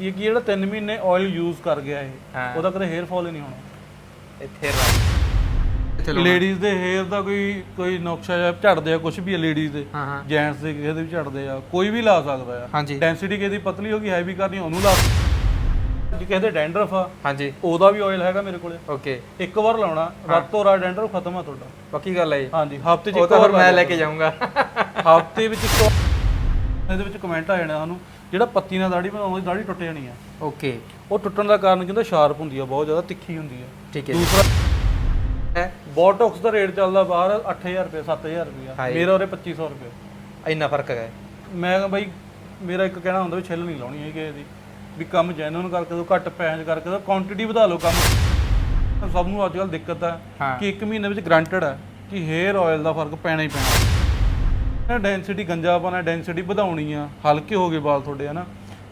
ਇਹ ਕੀ ਜਿਹੜਾ 3 ਮਹੀਨੇ ਆਇਲ ਯੂਜ਼ ਕਰ ਗਿਆ ਇਹ। ਉਹਦਾ ਕਦੇ ਹੇਅਰ ਫਾਲ ਹੀ ਨਹੀਂ ਹੋਣਾ। ਇੱਥੇ। ਲੇਡੀਜ਼ ਦੇ ਹੇਅਰ ਦਾ ਕੋਈ ਕੋਈ ਨੁਕਸ਼ਾ ਜਾਂ ਝੜਦੇ ਆ ਕੁਝ ਵੀ ਹੈ ਲੇਡੀਜ਼ ਦੇ। ਹਾਂ ਹਾਂ। ਜੈਂਟਸ ਦੇ ਕਿਸੇ ਦੇ ਵੀ ਝੜਦੇ ਆ ਕੋਈ ਵੀ ਲਾ ਸਕਦਾ ਆ। ਹਾਂਜੀ। ਡੈਂਸਿਟੀ ਕਿਸੇ ਦੀ ਪਤਲੀ ਹੋ ਗਈ ਹੈਵੀ ਕਰਨੀ ਉਹਨੂੰ ਲਾ ਜੇ ਕਿਸੇ ਦੇ ਡੈਂਡਰਫ ਆ ਹਾਂਜੀ। ਉਹਦਾ ਵੀ ਆਇਲ ਹੈਗਾ ਮੇਰੇ ਕੋਲੇ। ਓਕੇ ਇੱਕ ਵਾਰ ਲਾਉਣਾ ਰਾਤੋਂ ਰਾਤ ਡੈਂਡਰਫ ਖਤਮ ਆ ਤੁਹਾਡਾ। ਪੱਕੀ ਗੱਲ ਹੈ ਜੀ ਹਾਂਜੀ ਹਫ਼ਤੇ ਚ ਉਹ ਇੱਕ ਤਾਂ ਵਾਰ ਫਿਰ ਮੈਂ ਲੈ ਕੇ ਜਾਊਂਗਾ। ਹਫ਼ਤੇ ਵਿੱਚ ਇੱਕ ਇਹਦੇ ਵਿੱਚ ਕਮੈਂਟ ਆ ਜਾਣਾ ਸਾਨੂੰ। ਜਿਹੜਾ ਪੱਤੀ ਨਾਲ ਦਾੜੀ ਬਣਾਉਂਦਾ ਦਾੜੀ ਟੁੱਟ ਜਾਣੀ ਆ। ਓਕੇ। ਉਹ ਟੁੱਟਣ ਦਾ ਕਾਰਨ ਕਹਿੰਦਾ ਸ਼ਾਰਪ ਹੁੰਦੀ ਆ ਬਹੁਤ ਜ਼ਿਆਦਾ ਤਿੱਖੀ ਹੁੰਦੀ ਆ। ਠੀਕ ਹੈ। ਦੂਸਰਾ ਹੈ ਬੋਟੌਕਸ ਦਾ ਰੇਟ ਚੱਲਦਾ ਬਾਹਰ 8000 ਰੁਪਏ 7000 ਰੁਪਏ। ਮੇਰਾ ਉਰੇ 2500 ਰੁਪਏ। ਇੰਨਾ ਫ਼ਰਕ ਹੈ ਮੈਂ ਕਿਹਾ ਬਾਈ ਮੇਰਾ ਇੱਕ ਕਹਿਣਾ ਹੁੰਦਾ ਵੀ ਛਿੱਲ ਨਹੀਂ ਲਾਉਣੀ ਹੈ ਕਿਸੇ ਦੀ ਵੀ ਕੰਮ ਜੈਨੂਨ ਕਰਕੇ ਦੋ ਘੱਟ ਪੈਸੇ ਕਰਕੇ ਦੋ ਕੁਆਂਟੀਟੀ ਵਧਾ ਲਓ ਕੰਮ। ਸਭ ਨੂੰ ਅੱਜ ਕੱਲ ਦਿੱਕਤ ਹੈ। ਕਿ ਇੱਕ ਮਹੀਨੇ ਵਿੱਚ ਗਰੰਟਡ ਹੈ ਕਿ ਹੇਅਰ ਆਇਲ ਦਾ ਫ਼ਰਕ ਪੈਣਾ ਹੀ ਪੈਣਾ। ਡੈਂਸਿਟੀ ਗੰਜਾ ਪਾਣਾ ਡੈਂਸਿਟੀ ਵਧਾਉਣੀ ਆ ਹਲਕੇ ਹੋ ਗਏ ਵਾਲ ਤੁਹਾਡੇ ਹਨਾ?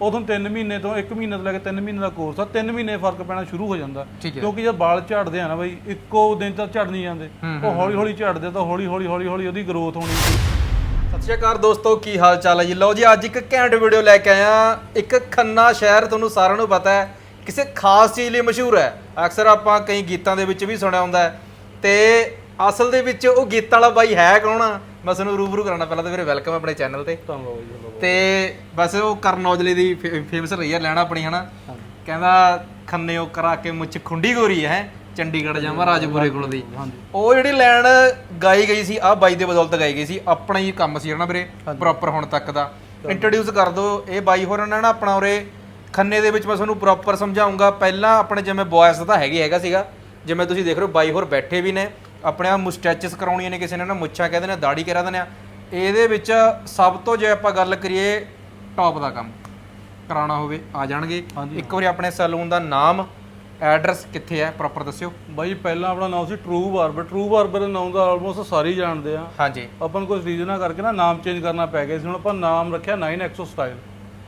ਉਦੋਂ 3 ਮਹੀਨੇ ਤੋਂ 1 ਮਹੀਨੇ ਤੋਂ ਲੈ ਕੇ 3 ਮਹੀਨੇ ਦਾ ਕੋਰਸ ਆ 3 ਮਹੀਨੇ ਫ਼ਰਕ ਪੈਣਾ ਸ਼ੁਰੂ ਹੋ ਜਾਂਦਾ। ਠੀਕ ਹੈ। ਕਿਉਂਕਿ ਜਦ ਵਾਲ ਝੜਦੇ ਆ ਨਾ ਬਾਈ ਇੱਕੋ ਦਿਨ ਤਾਂ ਝੜ ਨਹੀਂ ਜਾਂਦੇ। ਉਹ ਹੌਲੀ ਹੌਲੀ ਝੜਦੇ ਤਾਂ ਹੌਲੀ ਹੌਲੀ ਹੌਲੀ ਹੌਲੀ ਉਹਦੀ ਗਰੋਥ ਹੋਣੀ ਸਤਿ ਸ਼੍ਰੀ ਅਕਾਲ ਦੋਸਤੋ ਕੀ ਹਾਲ ਚਾਲ ਹੈ ਜੀ? ਲਓ ਜੀ ਅੱਜ ਇੱਕ ਘੈਂਟ ਵੀਡੀਓ ਲੈ ਕੇ ਆਇਆ। ਇੱਕ ਖੰਨਾ ਸ਼ਹਿਰ ਤੁਹਾਨੂੰ ਸਾਰਿਆਂ ਨੂੰ ਪਤਾ ਹੈ ਕਿਸੇ ਖਾਸ ਚੀਜ਼ ਲਈ ਮਸ਼ਹੂਰ ਹੈ। ਅਕਸਰ ਆਪਾਂ ਕਈ ਗੀਤਾਂ ਦੇ ਵਿੱਚ ਵੀ ਸੁਣਿਆ ਹੁੰਦਾ ਹੈ। ਤੇ ਅਸਲ ਦੇ ਵਿੱਚ ਉਹ ਗੀਤਾਂ ਵਾਲਾ ਬਾਈ ਹੈ ਕੌਣ ਮੈਂ ਤੁਹਾਨੂੰ ਰੂਬਰੂ ਕਰਾਉਣਾ ਪਹਿਲਾਂ ਤਾਂ ਵੀਰੇ ਵੈਲਕਮ ਆਪਣੇ ਚੈਨਲ ਤੇ। ਧੰਨਵਾਦ ਜੀ ਤੇ ਬਸ ਉਹ ਕਰਨ ਔਜਲੇ ਦੀ ਫੇਮਸ ਰਹੀ ਹੈ ਲੈਣਾ ਆਪਣੀ ਹਨਾ? ਕਹਿੰਦਾ ਖੰਨੇ ਉਹ ਕਰਾ ਕੇ ਮੁੱਛ ਖੁੰਡੀ ਗੋਰੀ ਹੈ ਚੰਡੀਗੜ੍ਹ ਜਾਵਾਂ ਰਾਜਪੁਰੇ ਕੋਲ ਦੀ। ਹਾਂਜੀ ਉਹ ਜਿਹੜੀ ਲਾਈਨ ਗਾਈ ਗਈ ਸੀ ਆ ਬਾਈ ਦੇ ਬਦੌਲਤ ਗਾਈ ਗਈ ਸੀ ਆਪਣਾ ਹੀ ਕੰਮ ਸੀ ਨਾ ਵੀਰੇ? ਪ੍ਰੋਪਰ ਹੁਣ ਤੱਕ ਦਾ। ਇੰਟਰੋਡਿਊਸ ਕਰ ਦਿਓ ਇਹ ਬਾਈ ਹੋਰਾਂ ਨੇ ਨਾ ਆਪਣਾ ਉਰੇ ਖੰਨੇ ਦੇ ਵਿੱਚ ਮੈਂ ਤੁਹਾਨੂੰ ਪ੍ਰੋਪਰ ਸਮਝਾਉਂਗਾ। ਪਹਿਲਾਂ ਆਪਣੇ ਜਿਵੇਂ ਦਾ ਤਾਂ ਹੈਗੀ ਹੈਗਾ ਸੀਗਾ। ਜਿਵੇਂ ਤੁਸੀਂ ਦੇਖ ਰਹੇ ਹੋ ਬਾਈ ਹੋਰ ਬੈਠੇ ਵੀ ਨੇ। ਆਪਣੇ ਆ ਮੁਸਟੈਚਸ ਕਰਾਉਣੀਆਂ ਨੇ ਕਿਸੇ ਨੇ ਨਾ ਮੁੱਛਾਂ ਕਹਿੰਦੇ ਨੇ ਦਾੜੀ ਕਰਾ ਦਿੰਦੇ ਆ। ਇਹਦੇ ਵਿੱਚ ਸਭ ਤੋਂ ਜੇ ਆਪਾਂ ਗੱਲ ਕਰੀਏ ਟੌਪ ਦਾ ਕੰਮ ਕਰਾਉਣਾ ਹੋਵੇ ਆ ਜਾਣਗੇ। ਇੱਕ ਵਾਰੀ ਆਪਣੇ ਸੈਲੂਨ ਦਾ ਨਾਮ ਐਡਰੈਸ ਕਿੱਥੇ ਹੈ ਪ੍ਰੋਪਰ ਦੱਸਿਓ। ਬਾਈ ਪਹਿਲਾਂ ਆਪਣਾ ਨਾਮ ਸੀ ਟਰੂ ਬਾਰਬਰ ਟਰੂ ਬਾਰਬਰ ਦੇ ਨਾਮ ਦਾ ਆਲਮੋਸਟ ਸਾਰੇ ਹੀ ਜਾਣਦੇ ਆ। ਹਾਂਜੀ। ਆਪਾਂ ਨੂੰ ਕੁਝ ਰੀਜ਼ਨਾਂ ਕਰਕੇ ਨਾ ਨਾਮ ਚੇਂਜ ਕਰਨਾ ਪੈ ਗਿਆ ਸੀ। ਹੁਣ ਆਪਾਂ ਨਾਮ ਰੱਖਿਆ 9exo style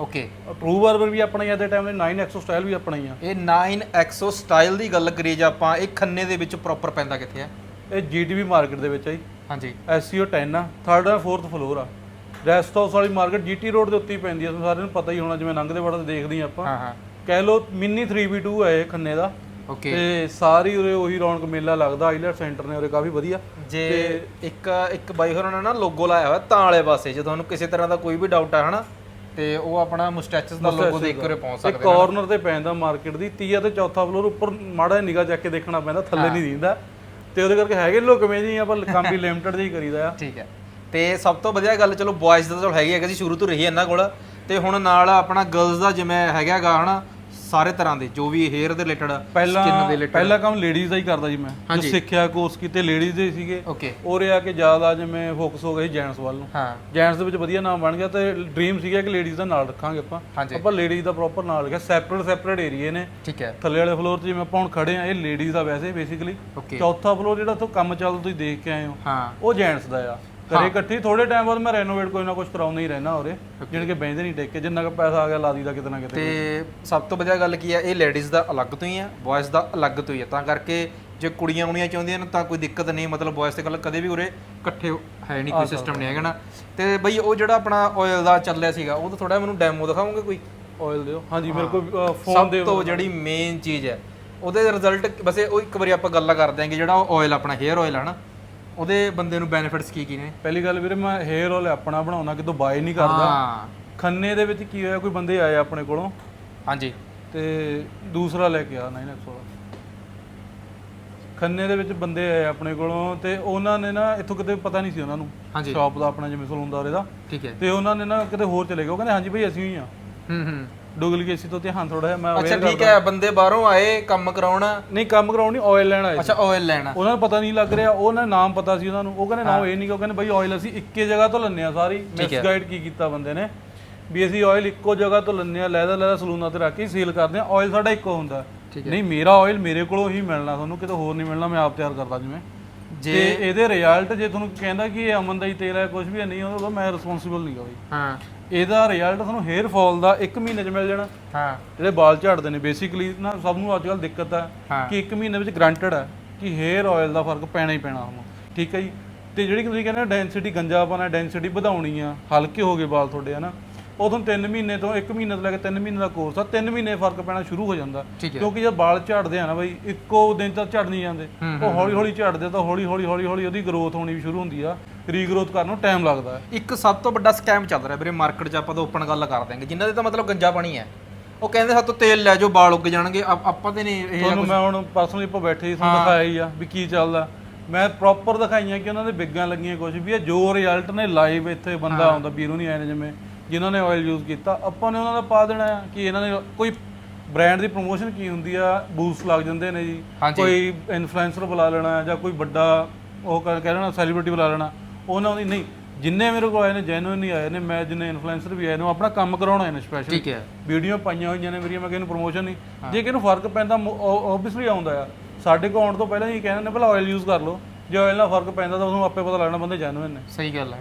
okay true barber ਵੀ ਆਪਣਾ ਹੀ ਆ ਦੇ ਟਾਈਮ ਦੇ 9exo ਸਟਾਈਲ ਵੀ ਆਪਣਾ ਹੀ ਆ। ਇਹ 9exo ਸਟਾਈਲ ਦੀ ਗੱਲ ਕਰੀਏ ਜੇ ਆਪਾਂ ਇਹ ਖੰਨੇ ਦੇ ਵਿੱਚ ਪ੍ਰੋਪਰ ਪੈਂਦਾ ਕਿੱਥੇ ਹੈ? ਇਹ ਜੀਟੀਵੀ ਮਾਰਕੀਟ ਦੇ ਵਿੱਚ ਆ ਜੀ। ਹਾਂਜੀ। SEO 10 ਆ ਥਰਡ ਆ ਫੋਰਥ ਫਲੋਰ ਆ। ਰੈਸਟ ਹਾਊਸ ਵਾਲੀ ਮਾਰਕੀਟ ਜੀਟੀ ਰੋਡ ਦੇ ਉੱਤੇ ਹੀ ਪੈਂਦੀ ਆ ਤੁਹਾਨੂੰ ਸਾਰਿਆਂ ਨੂੰ ਪਤਾ ਹੀ ਹੋਣਾ ਜਿਵੇਂ ਲੰਘਦੇ ਵੜਦੇ ਦੇਖਦੇ ਹੀ ਆਪਾਂ। ਹਾਂ ਹਾਂ। ਕਹਿ ਲਓ ਮਿੰਨੀ 3v2 ਹੈ ਇਹ ਖੰਨੇ ਦਾ। ਓਕੇ ਤੇ ਸਾਰੀ ਉਰੇ ਉਹੀ ਰੌਣਕ ਮੇਲਾ ਲੱਗਦਾ ਆਈਲੈਟ ਸੈਂਟਰ ਨੇ ਉਰੇ ਕਾਫੀ ਵਧੀਆ। ਜੇ ਇੱਕ ਇੱਕ ਬਾਈ ਹੋਰਾਂ ਨੇ ਨਾ ਲੋਗੋ ਲਾਇਆ ਹੋਇਆ ਤਾਂ ਵਾਲੇ ਪਾਸੇ ਜੇ ਤੁਹਾਨੂੰ ਕਿਸੇ ਤਰ੍ਹਾਂ ਦਾ ਕੋਈ ਵੀ ਡਾਊਟ ਹੈ ਹਨਾ ਤੇ ਉਹ ਆਪਣਾ ਮੁਸਟੈਚਸ ਦਾ ਲੋਗੋ ਦੇਖ ਕੇ ਉਰੇ ਪਹੁੰਚ ਸਕਦੇ ਕਾਰਨਰ ਤੇ ਪੈਂਦਾ ਮਾਰਕੀਟ ਦੀ ਤੀਆ ਤੇ ਚੌਥਾ ਫਲੋਰ ਉੱਪਰ ਮਾੜਾ ਨਿਗਾ ਚੱਕ ਕੇ ਦੇਖਣਾ ਪੈਂਦਾ ਥੱਲੇ ਨਹੀਂ ਦਿੰਦਾ ਤੇ ਉਹਦੇ ਕਰਕੇ ਹੈਗੇ ਲੁਕਵੇਂ ਜੀ ਆਪਾਂ ਕੰਮ ਵੀ ਲਿਮਟਿਡ ਜਿਹੀ ਕਰੀਦਾ ਆ। ਠੀਕ ਹੈ। ਤੇ ਸਭ ਤੋਂ ਵਧੀਆ ਗੱਲ, ਚਲੋ ਬॉयਜ਼ ਦਾ ਤਾਂ ਹੈਗੀ ਹੈਗਾ ਜੀ ਸ਼ੁਰੂ ਤੋਂ ਰਹੀ ਹੈ ਇਹਨਾਂ ਕੋਲ। ਤੇ ਹੁਣ ਨਾਲ ਆਪਣਾ ਗਰਲਸ ਦਾ ਜਿਵੇਂ ਹੈਗਾਗਾ ਹਨਾ ਸਾਰੇ ਤਰ੍ਹਾਂ ਦੇ ਜੋ ਵੀ ਹੇਅਰ ਦੇ ਰਿਲੇਟਡ ਪਹਿਲਾਂ ਸਕਿਨ ਦੇ ਰਿਲੇਟਡ ਪਹਿਲਾ ਕੰਮ ਲੇਡੀਜ਼ ਦਾ ਹੀ ਕਰਦਾ ਜੀ ਮੈਂ। ਜੋ ਸਿੱਖਿਆ ਕੋਰਸ ਕੀਤੇ ਲੇਡੀਜ਼ ਦੇ ਸੀਗੇ। ਓਕੇ ਉਰੇ ਆ ਕੇ ਜ਼ਿਆਦਾ ਜਿਵੇਂ ਫੋਕਸ ਹੋ ਗਿਆ ਜੈਂਟਸ ਵੱਲ ਨੂੰ। ਹਾਂ। ਜੈਂਟਸ ਦੇ ਵਿੱਚ ਵਧੀਆ ਨਾਮ ਬਣ ਗਿਆ ਤੇ ਡ੍ਰੀਮ ਸੀਗਾ ਕਿ ਲੇਡੀਜ਼ ਦਾ ਨਾਲ ਰੱਖਾਂਗੇ ਆਪਾਂ। ਹਾਂਜੀ। ਆਪਾਂ ਲੇਡੀਜ਼ ਦਾ ਪ੍ਰੋਪਰ ਨਾਲ ਲਿਖਿਆ ਸੈਪਰੇਟ ਸੈਪਰੇਟ ਏਰੀਏ ਨੇ। ਠੀਕ ਹੈ। ਥੱਲੇ ਵਾਲੇ ਫਲੋਰ 'ਤੇ ਜਿਵੇਂ ਆਪਾਂ ਹੁਣ ਖੜੇ ਆ ਇਹ ਲੇਡੀਜ਼ ਦਾ ਵੈਸੇ ਬੇਸਿਕਲੀ ਓਕੇ ਚੌਥਾ ਫਲੋਰ ਜਿਹੜਾ ਤੋਂ ਕੰਮ ਚੱਲਦਾ ਤੁਸੀਂ ਦੇਖ ਕੇ ਆਏ ਹੋ। ਹਾਂ। ਉਹ ਜੈਂਟਸ ਦਾ ਆ। ਘਰੇ ਇਕੱਠੀ ਥੋੜੇ ਟਾਈਮ ਬਾਅਦ ਮੈਂ ਰੈਨੋਵੇਟ ਕੋਈ ਨਾ ਕੁਝ ਕਰਾਉਂਦਾ ਹੀ ਰਹਿਣਾ ਉਰੇ ਜਿਣ ਕੇ ਬੈਂਦੇ ਨਹੀਂ ਟੇਕ ਕੇ ਜਿੰਨਾ ਕੁ ਪੈਸਾ ਆ ਗਿਆ ਲਾ ਦੀਦਾ ਕਿਤੇ ਨਾ ਕਿਤੇ। ਤੇ ਸਭ ਤੋਂ ਵਧੀਆ ਗੱਲ ਕੀ ਹੈ ਇਹ ਲੇਡੀਜ਼ ਦਾ ਅਲੱਗ ਤੋਂ ਹੀ ਹੈ ਬॉयਜ਼ ਦਾ ਅਲੱਗ ਤੋਂ ਹੀ ਹੈ ਤਾਂ ਕਰਕੇ ਜੇ ਕੁੜੀਆਂ ਆਉਣੀਆਂ ਚਾਹੁੰਦੀਆਂ ਨੇ ਤਾਂ ਕੋਈ ਦਿੱਕਤ ਨਹੀਂ ਮਤਲਬ ਬॉयਜ਼ ਤੇ ਗੱਲ ਕਦੇ ਵੀ ਉਰੇ ਇਕੱਠੇ ਹੈ ਨਹੀਂ ਕੋਈ ਸਿਸਟਮ ਨਹੀਂ ਹੈਗਾ ਨਾ। ਤੇ ਬਈ ਉਹ ਜਿਹੜਾ ਆਪਣਾ ਆਇਲ ਦਾ ਚੱਲਿਆ ਸੀਗਾ ਉਹ ਤਾਂ ਥੋੜਾ ਮੈਨੂੰ ਡੈਮੋ ਦਿਖਾਓਗੇ ਕੋਈ? ਆਇਲ ਦਿਓ। ਹਾਂਜੀ ਮੇਰੇ ਕੋਲ ਫੋਨ ਸਭ ਦੇ ਤੋਂ ਜਿਹੜੀ ਮੇਨ ਚੀਜ਼ ਹੈ ਉਹਦੇ ਰਿਜ਼ਲਟ ਬਸ ਇਹ ਉਹ ਇੱਕ ਵਾਰੀ ਆਪਾਂ ਗੱਲਾਂ ਕਰ ਦਿਆਂਗੇ ਜਿਹੜਾ ਆਇਲ ਆਪਣਾ ਹੇਅਰ ਆਇਲ ਹੈ ਨਾ ਉਹਦੇ ਬੰਦੇ ਨੂੰ ਬੈਨੀਫਿਟਸ ਕੀ ਕੀ ਨੇ? ਪਹਿਲੀ ਗੱਲ ਵੀਰੇ ਮੈਂ ਹੇਅਰ ਆਇਲ ਆਪਣਾ ਬਣਾਉਣਾ ਕਿਤੋਂ ਬਾਏ ਨਹੀਂ ਕਰਦਾ। ਹਾਂ। ਖੰਨੇ ਦੇ ਵਿੱਚ ਕੀ ਹੋਇਆ ਕੋਈ ਬੰਦੇ ਆਏ ਆਪਣੇ ਕੋਲੋਂ। ਹਾਂਜੀ। ਤੇ ਦੂਸਰਾ ਲੈ ਕੇ ਆ 9x ਵਾਲਾ। ਖੰਨੇ ਦੇ ਵਿੱਚ ਬੰਦੇ ਆਏ ਆਪਣੇ ਕੋਲੋਂ ਤੇ ਉਹਨਾਂ ਨੇ ਨਾ ਇੱਥੋਂ ਕਿਤੇ ਪਤਾ ਨਹੀਂ ਸੀ ਉਹਨਾਂ ਨੂੰ। ਹਾਂਜੀ। ਸ਼ਾਪ ਦਾ ਆਪਣਾ ਜਿਵੇਂ ਸਲੂਨ ਦਾ ਉਹਦਾ ਠੀਕ ਹੈ। ਤੇ ਉਹਨਾਂ ਨੇ ਨਾ ਕਿਤੇ ਹੋਰ ਚਲੇ ਗਏ। ਉਹ ਕਹਿੰਦੇ ਹਾਂਜੀ ਭਾਈ ਅਸੀਂ ਹੀ ਆ। ਹੂੰ ਹੂੰ। ਡੁਪਲੀਕੇਸੀ ਤੋਂ ਧਿਆਨ ਥੋੜਾ ਜਿਹਾ ਮੈਂ ਅੱਛਾ aware ਠੀਕ ਹੈ ਬੰਦੇ ਬਾਹਰੋਂ ਆਏ ਕੰਮ ਕਰਾਉਣਾ। ਨਹੀਂ ਕੰਮ ਕਰਾਉਣ ਨਹੀਂ ਆਇਲ ਲੈਣ ਆਏ ਸੀ। ਅੱਛਾ ਆਇਲ ਲੈਣਾ। ਉਹਨਾਂ ਨੂੰ ਪਤਾ ਨਹੀਂ ਲੱਗ ਰਿਹਾ ਉਹਨਾਂ ਦਾ ਨਾਮ ਪਤਾ ਸੀ ਉਹਨਾਂ ਨੂੰ। ਉਹ ਕਹਿੰਦੇ ਨਾ ਇਹ ਨਹੀਂ ਕਿ ਉਹ ਕਹਿੰਦੇ ਭਾਈ ਆਇਲ ਅਸੀਂ ਇੱਕੇ ਜਗ੍ਹਾ ਤੋਂ ਲੈਂਦੇ ਆ ਸਾਰੀ। ਮਿਸ ਗਾਈਡ ਕੀ ਕੀਤਾ ਬੰਦੇ ਨੇ? ਵੀ ਅਸੀਂ ਆਇਲ ਇੱਕੋ ਜਗ੍ਹਾ ਤੋਂ ਲੈਂਦੇ ਆ ਲੈਦਾ ਲੈਦਾ ਸਲੂਨਾਂ ਤੇ ਰੱਖ ਕੇ ਸੇਲ ਕਰਦੇ ਆ ਆਇਲ ਸਾਡਾ ਇੱਕੋ ਹੁੰਦਾ। ਨਹੀਂ ਮੇਰਾ ਆਇਲ ਮੇਰੇ ਕੋਲੋਂ ਹੀ ਮਿਲਣਾ ਤੁਹਾਨੂੰ ਕਿਤੇ ਹੋਰ ਨਹੀਂ ਮਿਲਣਾ ਮੈਂ ਆਪ ਤਿਆਰ ਕਰਦਾ ਜਿਵੇਂ। ਜੇ ਤੇ ਇਹਦੇ ਰਿਜ਼ਲਟ ਜੇ ਤੁਹਾਨੂੰ ਕਹਿੰਦਾ ਕਿ ਇਹ ਅਮਨ ਦਾ ਹੀ ਤੇਲ ਹੈ ਕੁਝ ਵੀ ਨਹੀਂ ਉਹਦਾ ਮੈਂ ਰਿਸਪੌਂਸਿਬਲ ਨਹੀਂ ਗਾ ਬਈ। ਹਾਂ। ਇਹਦਾ ਰਿਜ਼ਲਟ ਤੁਹਾਨੂੰ ਹੇਅਰ ਫਾਲ ਦਾ 1 ਮਹੀਨੇ 'ਚ ਮਿਲ ਜਾਣਾ। ਹਾਂ। ਜਿਹੜੇ ਵਾਲ ਝੜਦੇ ਨੇ ਬੇਸਿਕਲੀ ਨਾ ਸਭ ਨੂੰ ਅੱਜ ਕੱਲ ਦਿੱਕਤ ਹੈ। ਕਿ 1 ਮਹੀਨੇ ਵਿੱਚ ਗਰੰਟਡ ਹੈ ਕਿ ਹੇਅਰ ਆਇਲ ਦਾ ਫ਼ਰਕ ਪੈਣਾ ਹੀ ਪੈਣਾ ਤੁਹਾਨੂੰ ਠੀਕ ਹੈ ਜੀ? ਤੇ ਜਿਹੜੀ ਤੁਸੀਂ ਕਹਿੰਦੇ ਡੈਂਸਿਟੀ ਗੰਜਾਪਨ ਹੈ ਡੈਂਸਿਟੀ ਵਧਾਉਣੀ ਆ ਹਲਕੇ ਹੋ ਗਏ ਵਾਲ ਤੁਹਾਡੇ ਹਨਾ? ਉਹ ਤੁਹਾਨੂੰ 3 ਮਹੀਨੇ ਤੋਂ 1 ਮਹੀਨੇ ਤੋਂ ਲੈ ਕੇ 3 ਮਹੀਨੇ ਦਾ ਕੋਰਸ ਆ 3 ਮਹੀਨੇ ਫ਼ਰਕ ਪੈਣਾ ਸ਼ੁਰੂ ਹੋ ਜਾਂਦਾ। ਕਿਉਂਕਿ ਜਦ ਵਾਲ ਝੜਦੇ ਆ ਨਾ ਬਾਈ ਇੱਕੋ ਦਿਨ ਤਾਂ ਝੜ ਨਹੀਂ ਜਾਂਦੇ। ਉਹ ਹੌਲੀ ਹੌਲੀ ਝੜਦੇ ਤਾਂ ਹੌਲੀ ਹੌਲੀ ਹੌਲੀ ਹੌਲੀ ਉਹਦੀ ਗਰੋਥ ਹੋਣੀ ਵੀ ਸ਼ੁਰੂ ਹੁੰਦੀ ਆ। ਰੀਗਰੋਥ ਕਰਨ ਨੂੰ ਟਾਈਮ ਲੱਗਦਾ ਹੈ। ਇੱਕ ਸਭ ਤੋਂ ਵੱਡਾ ਸਕੈਮ ਚੱਲ ਰਿਹਾ ਵੀਰੇ ਮਾਰਕੀਟ 'ਚ ਆਪਾਂ ਤਾਂ ਓਪਨ ਗੱਲ ਕਰ ਦਿਆਂਗੇ। ਜਿਨ੍ਹਾਂ ਦੇ ਤਾਂ ਮਤਲਬ ਗੰਜਾ ਪਾਣੀ ਹੈ। ਉਹ ਕਹਿੰਦੇ ਸਾਤੋਂ ਤੇਲ ਲੈ ਜਾਓ ਵਾਲ ਉੱਗ ਜਾਣਗੇ। ਆਪ- ਆਪਾਂ ਤੇ ਨਹੀਂ ਇਹ ਤੁਹਾਨੂੰ ਮੈਂ ਹੁਣ ਪਰਸਨਲੀ ਆਪਾਂ ਬੈਠੇ ਸੀ ਤੁਹਾਨੂੰ ਦਿਖਾਇਆ ਹੀ ਆ ਵੀ ਕੀ ਚੱਲਦਾ। ਮੈਂ ਪ੍ਰੋਪਰ ਦਿਖਾਈਆਂ ਕਿ ਉਹਨਾਂ ਦੇ ਬਿੱਗਾਂ ਲੱਗੀਆਂ ਕੁਝ ਵੀ ਇਹ ਜੋ ਰਿਜ਼ਲਟ ਨੇ ਲਾਈਵ ਇੱਥੇ ਬੰਦਾ ਆਉਂਦਾ ਵੀਰੋ ਨਹੀਂ ਆਏ ਨੇ ਜਿਵੇਂ ਜਿਨ੍ਹਾਂ ਨੇ ਆਇਲ ਯੂਜ਼ ਕੀਤਾ ਆਪਾਂ ਨੇ ਉਹਨਾਂ ਦਾ ਪਾ ਦੇਣਾ ਆ ਕਿ ਇਹਨਾਂ ਨੇ ਕੋਈ ਬ੍ਰਾਂਡ ਦੀ ਪ੍ਰੋਮੋਸ਼ਨ ਕੀ ਹੁੰਦੀ ਆ ਬੂਸਟ ਲੱਗ ਜਾਂਦੇ ਨੇ ਜੀ। ਹਾਂਜੀ। ਕੋਈ ਇਨਫਲੂਐਂਸਰ ਬੁਲਾ ਲੈਣਾ ਜਾਂ ਕੋਈ ਵੱਡਾ ਉਹ ਕਰ- ਕਹਿ ਲੈਣਾ ਸੈਲੀਬ੍ਰਿਟੀ ਬੁਲਾ ਲੈਣਾ। ਉਹਨਾਂ ਦੀ ਨਹੀਂ। ਜਿੰਨੇ ਮੇਰੇ ਕੋਲ ਆਏ ਨੇ ਜੈਨੂਇਨ ਹੀ ਆਏ ਨੇ ਮੈਂ ਜਿੰਨੇ ਇਨਫਲੂਐਂਸਰ ਵੀ ਆਏ ਨੇ ਉਹ ਆਪਣਾ ਕੰਮ ਕਰਾਉਣਾ ਨੇ ਸਪੈਸ਼ਲ ਠੀਕ ਹੈ। ਵੀਡੀਓ ਪਾਈਆਂ ਹੋਈਆਂ ਨੇ ਮੇਰੀਆਂ ਮੈਂ ਕਿਹਨੂੰ ਪ੍ਰੋਮੋਸ਼ਨ ਨਹੀਂ। ਜੇ ਕਿਹਨੂੰ ਫ਼ਰਕ ਪੈਂਦਾ ਆਬਵੀਅਸਲੀ ਆਉਂਦਾ ਆ। ਸਾਡੇ ਕੋਲ ਆਉਣ ਤੋਂ ਪਹਿਲਾਂ ਹੀ ਕਹਿੰਦੇ ਨੇ ਪਹਿਲਾਂ ਆਇਲ ਯੂਜ਼ ਕਰ ਲਓ। ਜੇ ਆਇਲ ਨਾਲ ਫ਼ਰਕ ਪੈਂਦਾ ਤਾਂ ਉਹਨੂੰ ਆਪੇ ਪਤਾ ਲੱਗਣਾ ਬੰਦੇ ਜੈਨੂਇਨ ਨੇ। ਸਹੀ ਗੱਲ ਹੈ।